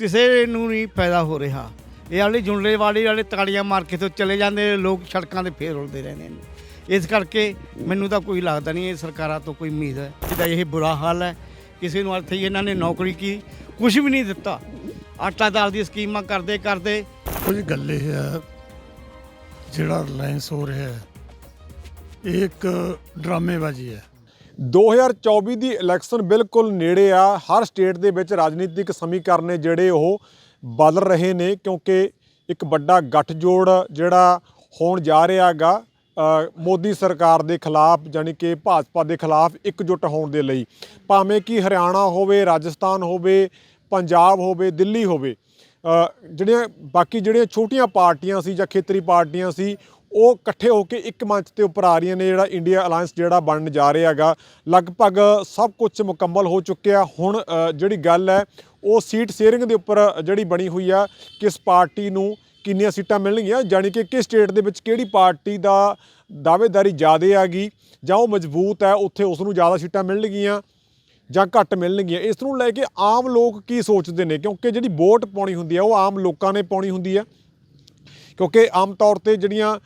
ਕਿਸੇ ਨੂੰ ਨਹੀਂ ਪੈਦਾ ਹੋ ਰਿਹਾ। ਇਹ ਵਾਲੇ ਜੁੰਡੇ ਵਾਲੇ ਵਾਲੇ ਤਾੜੀਆਂ ਮਾਰ ਕੇ ਤੋਂ ਚਲੇ ਜਾਂਦੇ ਲੋਕ ਸੜਕਾਂ ਤੇ ਫੇਰ ਰੁਲਦੇ ਰਹਿੰਦੇ ਨੇ। ਇਸ ਕਰਕੇ ਮੈਨੂੰ ਤਾਂ ਕੋਈ ਲੱਗਦਾ ਨਹੀਂ ਇਹ ਸਰਕਾਰਾਂ ਤੋਂ ਕੋਈ ਉਮੀਦ ਹੈ। ਜਿਹਦਾ ਇਹ ਬੁਰਾ ਹਾਲ ਹੈ। ਕਿਸੇ ਨੂੰ ਅਰਥ ਹੀ ਇਹਨਾਂ ਨੇ ਨੌਕਰੀ ਕੀ ਕੁਝ ਵੀ ਨਹੀਂ ਦਿੱਤਾ। ਆਟਾ ਦਾਲ ਦੀ ਸਕੀਮਾਂ ਕਰਦੇ ਕਰਦੇ ਕੁਝ ਗੱਲ ਇਹ ਹੈ, ਜਿਹੜਾ ਰਿਲਾਇੰਸ ਹੋ ਰਿਹਾ ਹੈ, ਇਹ ਇੱਕ ਡਰਾਮੇਬਾਜ਼ੀ ਹੈ। 2024 ਦੀ ਇਲੈਕਸ਼ਨ ਬਿਲਕੁਲ ਨੇੜੇ ਆ। ਹਰ ਸਟੇਟ ਦੇ ਵਿੱਚ ਰਾਜਨੀਤਿਕ ਸਮੀਕਰਨ ਨੇ ਜਿਹੜੇ ਉਹ ਬਦਲ ਰਹੇ ਨੇ, ਕਿਉਂਕਿ ਇੱਕ ਵੱਡਾ ਗੱਠਜੋੜ ਜਿਹੜਾ ਹੋਣ ਜਾ ਰਿਹਾਗਾ ਮੋਦੀ ਸਰਕਾਰ ਦੇ ਖਿਲਾਫ, ਜਾਣੀ ਕਿ ਭਾਜਪਾ ਦੇ ਖਿਲਾਫ ਇਕਜੁੱਟ ਹੋਣ ਦੇ ਲਈ। ਭਾਵੇਂ ਕਿ ਹਰਿਆਣਾ ਹੋਵੇ, ਰਾਜਸਥਾਨ ਹੋਵੇ, ਪੰਜਾਬ ਹੋਵੇ, ਦਿੱਲੀ ਹੋਵੇ ਜਿਹੜੀਆਂ ਬਾਕੀ ਜਿਹੜੀਆਂ ਛੋਟੀਆਂ ਪਾਰਟੀਆਂ ਸੀ ਜਾਂ ਖੇਤਰੀ ਪਾਰਟੀਆਂ ਸੀ ਉਹ ਇਕੱਠੇ ਹੋ ਕੇ ਇੱਕ ਮੰਚ ਤੇ ਉੱਪਰ ਆ ਰਹੀਆਂ ਨੇ, ਜਿਹੜਾ ਇੰਡੀਆ ਅਲਾਈਅੰਸ ਜਿਹੜਾ ਬਣਨ ਜਾ ਰਿਹਾ ਹੈਗਾ। ਲਗਭਗ ਸਭ ਕੁਝ ਮੁਕੰਮਲ ਹੋ ਚੁੱਕਿਆ ਹੁਣ ਜਿਹੜੀ ਗੱਲ ਹੈ, ਉਹ ਸੀਟ ਸ਼ੇਅਰਿੰਗ ਦੇ ਉੱਪਰ ਜਿਹੜੀ ਬਣੀ ਹੋਈ ਆ, ਕਿਸ ਪਾਰਟੀ ਨੂੰ ਕਿੰਨੀਆਂ ਸੀਟਾਂ ਮਿਲਣਗੀਆਂ, ਜਾਣੀ ਕਿ ਕਿਸ ਸਟੇਟ ਦੇ ਵਿੱਚ ਕਿਹੜੀ ਪਾਰਟੀ ਦਾ ਦਾਅਵੇਦਾਰੀ ਜ਼ਿਆਦਾ ਹੈਗੀ, ਜਾਂ ਉਹ ਮਜ਼ਬੂਤ ਹੈ, ਉੱਥੇ ਉਸ ਨੂੰ ਜ਼ਿਆਦਾ ਸੀਟਾਂ ਮਿਲਣਗੀਆਂ, ਜਾਂ ਘੱਟ ਮਿਲਣਗੀਆਂ। ਇਸ ਨੂੰ ਲੈ ਕੇ ਆਮ ਲੋਕ ਕੀ ਸੋਚਦੇ ਨੇ? ਕਿਉਂਕਿ ਜਿਹੜੀ ਵੋਟ ਪਾਉਣੀ ਹੁੰਦੀ ਹੈ, ਉਹ ਆਮ ਲੋਕਾਂ ਨੇ ਪਾਉਣੀ ਹੁੰਦੀ ਹੈ। ਕਿਉਂਕਿ ਆਮ ਤੌਰ ਤੇ ਜਿਹੜੀਆਂ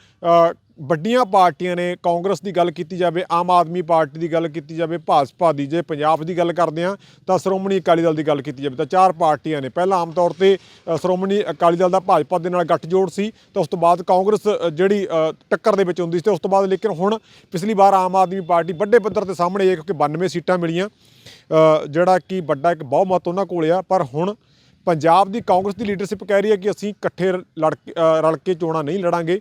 ਵੱਡੀਆਂ ਪਾਰਟੀਆਂ ਨੇ, ਕਾਂਗਰਸ ਦੀ ਗੱਲ ਕੀਤੀ ਜਾਵੇ, ਆਮ ਆਦਮੀ ਪਾਰਟੀ ਦੀ ਗੱਲ ਕੀਤੀ ਜਾਵੇ, ਭਾਜਪਾ ਦੀ, ਜੇ ਪੰਜਾਬ ਦੀ ਗੱਲ ਕਰਦੇ ਆ ਤਾਂ ਸ਼੍ਰੋਮਣੀ ਅਕਾਲੀ ਦਲ ਦੀ ਗੱਲ ਕੀਤੀ ਜਾਵੇ, ਤਾਂ ਚਾਰ ਪਾਰਟੀਆਂ ਨੇ। ਪਹਿਲਾਂ ਆਮ ਤੌਰ ਤੇ ਸ਼੍ਰੋਮਣੀ ਅਕਾਲੀ ਦਲ ਦਾ ਭਾਜਪਾ ਦੇ ਨਾਲ ਗੱਠਜੋੜ ਸੀ, ਤਾਂ ਉਸ ਤੋਂ ਬਾਅਦ ਕਾਂਗਰਸ ਜਿਹੜੀ ਟੱਕਰ ਦੇ ਵਿੱਚ ਹੁੰਦੀ ਸੀ, ਤੇ ਉਸ ਤੋਂ ਬਾਅਦ ਲੇਕਿਨ ਹੁਣ ਪਿਛਲੀ ਵਾਰ ਆਮ ਆਦਮੀ ਪਾਰਟੀ ਵੱਡੇ ਪੱਧਰ ਤੇ ਸਾਹਮਣੇ ਆਈ ਕਿਉਂਕਿ 92 ਸੀਟਾਂ ਮਿਲੀਆਂ ਜਿਹੜਾ ਕਿ ਵੱਡਾ ਇੱਕ ਬਹੁਮਤ ਉਹਨਾਂ ਕੋਲ ਆ, ਪਰ ਹੁਣ ਪੰਜਾਬ ਦੀ ਕਾਂਗਰਸ ਦੀ ਲੀਡਰਸ਼ਿਪ ਕਹਿ ਰਹੀ ਹੈ ਕਿ ਅਸੀਂ ਇਕੱਠੇ ਲੜ ਕੇ- ਰਲ ਕੇ ਚੋਣਾਂ ਨਹੀਂ ਲੜਾਂਗੇ,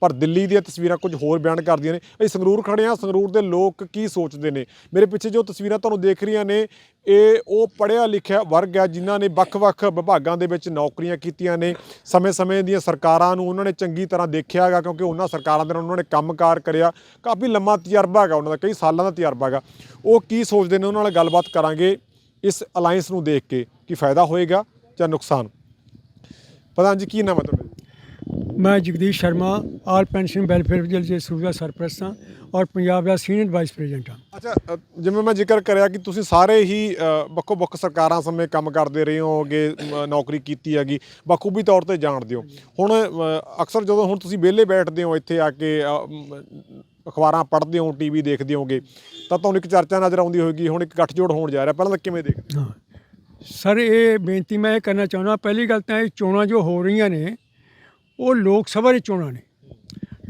ਪਰ ਦਿੱਲੀ ਦੀਆਂ ਤਸਵੀਰਾਂ ਕੁਝ ਹੋਰ ਬਿਆਨ ਕਰਦੀਆਂ ਨੇ। ਅਸੀਂ ਸੰਗਰੂਰ ਖੜੇ ਹਾਂ, ਸੰਗਰੂਰ ਦੇ ਲੋਕ ਕੀ ਸੋਚਦੇ ਨੇ? ਮੇਰੇ ਪਿੱਛੇ ਜੋ ਤਸਵੀਰਾਂ ਤੁਹਾਨੂੰ ਦੇਖ ਰਹੀਆਂ ਨੇ, ਇਹ ਉਹ ਪੜ੍ਹਿਆ ਲਿਖਿਆ ਵਰਗ ਹੈ ਜਿਨ੍ਹਾਂ ਨੇ ਵੱਖ-ਵੱਖ ਵਿਭਾਗਾਂ ਦੇ ਵਿੱਚ ਨੌਕਰੀਆਂ ਕੀਤੀਆਂ ਨੇ। ਸਮੇਂ-ਸਮੇਂ ਦੀਆਂ ਸਰਕਾਰਾਂ ਨੂੰ ਉਹਨਾਂ ਨੇ ਚੰਗੀ ਤਰ੍ਹਾਂ ਦੇਖਿਆ ਹੈਗਾ, ਕਿਉਂਕਿ ਉਹਨਾਂ ਸਰਕਾਰਾਂ ਦੇ ਨਾਲ ਉਹਨਾਂ ਨੇ ਕੰਮਕਾਰ ਕਰਿਆ। ਕਾਫੀ ਲੰਮਾ ਤਜਰਬਾ ਹੈਗਾ ਉਹਨਾਂ ਦਾ, ਕਈ ਸਾਲਾਂ ਦਾ ਤਜਰਬਾ ਹੈਗਾ। ਉਹ ਕੀ ਸੋਚਦੇ ਨੇ? ਉਹਨਾਂ ਨਾਲ ਗੱਲਬਾਤ ਕਰਾਂਗੇ ਇਸ ਅਲਾਈਅੰਸ ਨੂੰ ਦੇਖ ਕੇ, ਕੀ ਫਾਇਦਾ ਹੋਏਗਾ? ਜਾਂ ਨੁਕਸਾਨ? ਪ੍ਰਧਾਨ ਜੀ ਕੀ ਨਾਮ ਹੈ ਤੁਹਾਡਾ? ਮੈਂ Jagdish Sharma all pension welfare ਸੂਬਾ ਦਾ ਸਰਪ੍ਰਸਤ ਹਾਂ ਔਰ ਪੰਜਾਬ ਦਾ ਸੀਨੀਅਰ ਵਾਈਸ ਪ੍ਰੈਜ਼ੀਡੈਂਟ ਹਾਂ। ਅੱਛਾ ਅ, ਜਿਵੇਂ ਮੈਂ ਜ਼ਿਕਰ ਕਰਿਆ ਕਿ ਤੁਸੀਂ ਸਾਰੇ ਹੀ ਵੱਖੋ ਵੱਖ ਸਰਕਾਰਾਂ ਸਮੇਂ ਕੰਮ ਕਰਦੇ ਰਹੇ ਹੋਗੇ ਨੌਕਰੀ ਕੀਤੀ ਹੈਗੀ ਬਖੂਬੀ ਤੌਰ ਤੇ ਜਾਣਦੇ ਹੋ ਹੁਣ ਅ, ਅਕਸਰ ਜਦੋਂ ਹੁਣ ਤੁਸੀਂ ਵਿਹਲੇ ਬੈਠਦੇ ਹੋ ਇੱਥੇ ਆ ਕੇ ਅ, ਮ, ਅਖਬਾਰਾਂ ਪੜ੍ਹਦੇ ਹੋ ਟੀਵੀ ਦੇਖਦੇ ਹੋਗੇ ਤਾਂ ਤੁਹਾਨੂੰ ਇੱਕ ਚਰਚਾ ਨਜ਼ਰ ਆਉਂਦੀ ਹੋਏਗੀ ਹੁਣ ਇੱਕ ਗੱਠਜੋੜ ਹੋਣ ਜਾ ਰਿਹਾ ਪਹਿਲਾਂ ਤਾਂ ਕਿਵੇਂ ਦੇਖਦੇ ਹਾਂ ਸਰ, ਇਹ ਬੇਨਤੀ ਮੈਂ ਇਹ ਕਰਨਾ ਚਾਹੁੰਦਾ, ਪਹਿਲੀ ਗੱਲ ਤਾਂ ਇਹ ਚੋਣਾਂ ਜੋ ਹੋ ਰਹੀਆਂ ਨੇ, ਉਹ ਲੋਕ ਸਭਾ ਦੀ ਚੋਣਾਂ ਨੇ।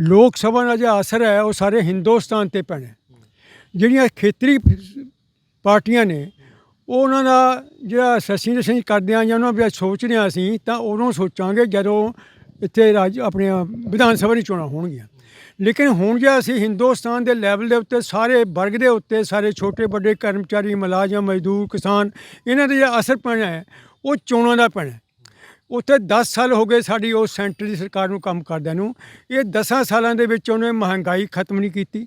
ਲੋਕ ਸਭਾ ਦਾ ਜਿਹੜਾ ਅਸਰ ਹੈ, ਉਹ ਸਾਰੇ ਹਿੰਦੁਸਤਾਨ ਤੇ ਪੈਣਾ ਜਿਹੜੀਆਂ ਖੇਤਰੀ ਪਾਰਟੀਆਂ ਨੇ ਉਹ ਉਹਨਾਂ ਦਾ ਜਿਹੜਾ ਅਸੀਂ ਅਸੀਂ ਕਰਦੇ ਹਾਂ ਜਾਂ ਉਹਨਾਂ ਵੀ ਸੋਚ ਰਹੇ ਹਾਂ ਅਸੀਂ, ਤਾਂ ਉਦੋਂ ਸੋਚਾਂਗੇ ਜਦੋਂ ਇੱਥੇ ਰਾਜ, ਆਪਣੀਆਂ ਵਿਧਾਨ ਸਭਾ ਦੀ ਚੋਣਾਂ ਹੋਣਗੀਆਂ। ਲੇਕਿਨ ਹੁਣ ਜੇ ਅਸੀਂ ਹਿੰਦੁਸਤਾਨ ਦੇ ਲੈਵਲ ਦੇ ਉੱਤੇ ਸਾਰੇ ਵਰਗ ਦੇ ਉੱਤੇ ਸਾਰੇ ਛੋਟੇ ਵੱਡੇ ਕਰਮਚਾਰੀ, ਮੁਲਾਜ਼ਮ, ਮਜ਼ਦੂਰ, ਕਿਸਾਨ, ਇਹਨਾਂ ਦਾ ਜਿਹੜਾ ਅਸਰ ਪੈਣਾ ਹੈ, ਉਹ ਚੋਣਾਂ ਦਾ ਪੈਣਾ ਉੱਥੇ 10 ਸਾਲ ਹੋ ਗਏ ਸਾਡੀ ਉਹ ਸੈਂਟਰ ਦੀ ਸਰਕਾਰ ਨੂੰ ਕੰਮ ਕਰਦਿਆਂ ਨੂੰ। ਇਹ 10 ਸਾਲਾਂ ਦੇ ਵਿੱਚ ਉਹਨੇ ਮਹਿੰਗਾਈ ਖਤਮ ਨਹੀਂ ਕੀਤੀ,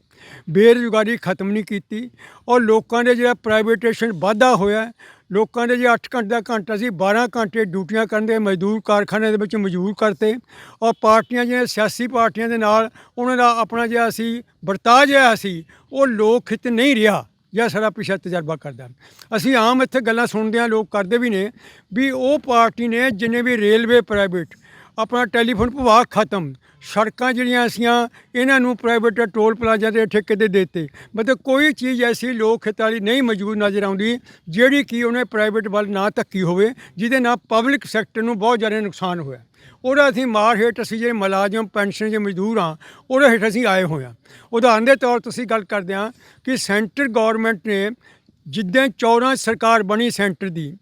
ਬੇਰੁਜ਼ਗਾਰੀ ਖਤਮ ਨਹੀਂ ਕੀਤੀ ਔਰ ਲੋਕਾਂ ਦੇ ਜਿਹੜਾ ਪ੍ਰਾਈਵੇਟੇਸ਼ਨ ਵਾਧਾ ਹੋਇਆ, ਲੋਕਾਂ ਦੇ ਜੇ 8 ਘੰਟੇ ਦਾ ਘੰਟਾ ਸੀ 12 ਘੰਟੇ ਡਿਊਟੀਆਂ ਕਰਨ ਦੇ ਮਜ਼ਦੂਰ ਕਾਰਖਾਨੇ ਦੇ ਵਿੱਚ ਮਜ਼ਦੂਰ ਕਰਤੇ ਔਰ ਪਾਰਟੀਆਂ ਜਿਹੜੀਆਂ ਸਿਆਸੀ ਪਾਰਟੀਆਂ ਦੇ ਨਾਲ ਉਹਨਾਂ ਦਾ ਆਪਣਾ ਜਿਹੜਾ ਸੀ ਵਰਤਾਅ ਜਿਹੜਾ ਸੀ, ਉਹ ਲੋਕ ਹਿੱਤ ਨਹੀਂ ਰਿਹਾ। ਜਾਂ ਸਾਡਾ ਪਿਛਲਾ ਤਜਰਬਾ ਕਰਦਾ ਅਸੀਂ ਆਮ ਇੱਥੇ ਗੱਲਾਂ ਸੁਣਦੇ ਹਾਂ, ਲੋਕ ਕਰਦੇ ਵੀ ਨੇ ਵੀ ਉਹ ਪਾਰਟੀ ਨੇ ਜਿਨੇ ਵੀ ਰੇਲਵੇ ਪ੍ਰਾਈਵੇਟ ਆਪਣਾ ਟੈਲੀਫੋਨ ਵਿਭਾਗ ਖਤਮ, ਸੜਕਾਂ ਜਿਹੜੀਆਂ ਅਸੀਂ ਇਹਨਾਂ ਨੂੰ ਪ੍ਰਾਈਵੇਟ ਟੋਲ ਪਲਾਜ਼ਾ ਦੇ ਠੇਕੇ ਤੇ ਦਿੱਤੇ। ਮਤਲਬ ਕੋਈ ਚੀਜ਼ ਐਸੀ ਲੋਕ ਹਿੱਤ ਵਾਲੀ ਨਹੀਂ ਮੌਜੂਦ ਨਜ਼ਰ ਆਉਂਦੀ, ਜਿਹੜੀ ਕਿ ਉਹਨੇ ਪ੍ਰਾਈਵੇਟ ਵੱਲ ਨਾ ਧੱਕੀ ਹੋਵੇ, ਜਿਹਦੇ ਨਾਲ ਪਬਲਿਕ ਸੈਕਟਰ ਨੂੰ ਬਹੁਤ ਜ਼ਿਆਦਾ ਨੁਕਸਾਨ ਹੋਇਆ। ਉਹਦਾ ਅਸੀਂ ਮਾਰ ਹੇਠ ਅਸੀਂ ਜਿਹੜੇ ਮੁਲਾਜ਼ਮ, ਪੈਨਸ਼ਨ ਦੇ ਮਜ਼ਦੂਰ ਹਾਂ, ਉਹਦੇ ਹੇਠ ਅਸੀਂ ਆਏ ਹੋਏ ਹਾਂ। ਉਦਾਹਰਨ ਦੇ ਤੌਰ ਤੁਸੀਂ ਗੱਲ ਕਰਦੇ ਹਾਂ ਕਿ ਸੈਂਟਰ ਗਵਰਨਮੈਂਟ ਨੇ ਜਿੱਦਾਂ 14 ਸਰਕਾਰ ਬਣੀ ਸੈਂਟਰ ਦੀ,